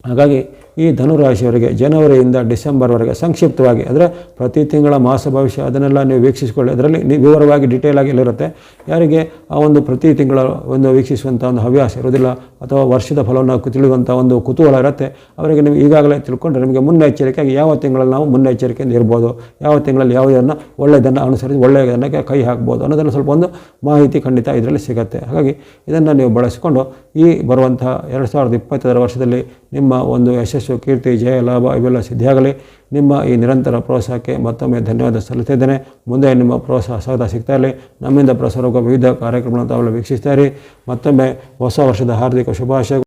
ಹಾಗಾಗಿ ಈ ಧನುರಾಶಿಯವರಿಗೆ ಜನವರಿಯಿಂದ ಡಿಸೆಂಬರ್ವರೆಗೆ ಸಂಕ್ಷಿಪ್ತವಾಗಿ, ಅಂದರೆ ಪ್ರತಿ ತಿಂಗಳ ಮಾಸ ಭವಿಷ್ಯ, ಅದನ್ನೆಲ್ಲ ನೀವು ವೀಕ್ಷಿಸಿಕೊಳ್ಳಿ. ಅದರಲ್ಲಿ ವಿವರವಾಗಿ ಡೀಟೇಲ್ ಆಗಿ ಇಲ್ಲಿರುತ್ತೆ ಯಾರಿಗೆ ಆ ಒಂದು ಪ್ರತಿ ತಿಂಗಳ ಒಂದು ವೀಕ್ಷಿಸುವಂಥ ಒಂದು ಹವ್ಯಾಸ ಇರೋದಿಲ್ಲ ಅಥವಾ ವರ್ಷದ ಫಲವನ್ನು ತಿಳಿಯುವಂಥ ಒಂದು ಕುತೂಹಲ ಇರುತ್ತೆ, ಅವರಿಗೆ ನೀವು ಈಗಾಗಲೇ ತಿಳ್ಕೊಂಡ್ರೆ ನಿಮಗೆ ಮುನ್ನೆಚ್ಚರಿಕೆಯಾಗಿ ಯಾವ ತಿಂಗಳಲ್ಲಿ ನಾವು ಮುನ್ನೆಚ್ಚರಿಕೆಯಿಂದ ಇರ್ಬೋದು, ಯಾವ ತಿಂಗಳಲ್ಲಿ ಯಾವುದನ್ನು ಒಳ್ಳೆಯದನ್ನು ಅನುಸರಿಸಿ ಒಳ್ಳೆಯದನ್ನು ಕೈ ಹಾಕ್ಬೋದು ಅನ್ನೋದನ್ನು ಸ್ವಲ್ಪ ಒಂದು ಮಾಹಿತಿ ಖಂಡಿತ ಇದರಲ್ಲಿ ಸಿಗುತ್ತೆ. ಹಾಗಾಗಿ ಇದನ್ನು ನೀವು ಬಳಸಿಕೊಂಡು ಈ ಬರುವಂಥ ಎರಡು ಸಾವಿರದ ವರ್ಷದಲ್ಲಿ ನಿಮ್ಮ ಒಂದು ಯಶಸ್ಸು ಕೀರ್ತಿ, ಜಯ, ಲಾಭ ಇವೆಲ್ಲ ಸಿದ್ಧಿಯಾಗಲಿ. ನಿಮ್ಮ ಈ ನಿರಂತರ ಪ್ರೋತ್ಸಾಹಕ್ಕೆ ಮತ್ತೊಮ್ಮೆ ಧನ್ಯವಾದ ಸಲ್ಲಿಸಿದ್ದೇನೆ ಮುಂದೆ ನಿಮ್ಮ ಪ್ರೋತ್ಸಾಹ ಸದಾ ಸಿಗ್ತಾ ಇರಲಿ. ನಮ್ಮಿಂದ ಪ್ರಸಾರವಾಗುವ ವಿವಿಧ ಕಾರ್ಯಕ್ರಮಗಳನ್ನು ತಾವೆಲ್ಲ ವೀಕ್ಷಿಸ್ತಾ ಇರಿ. ಮತ್ತೊಮ್ಮೆ ಹೊಸ ವರ್ಷದ ಹಾರ್ದಿಕ ಶುಭಾಶಯ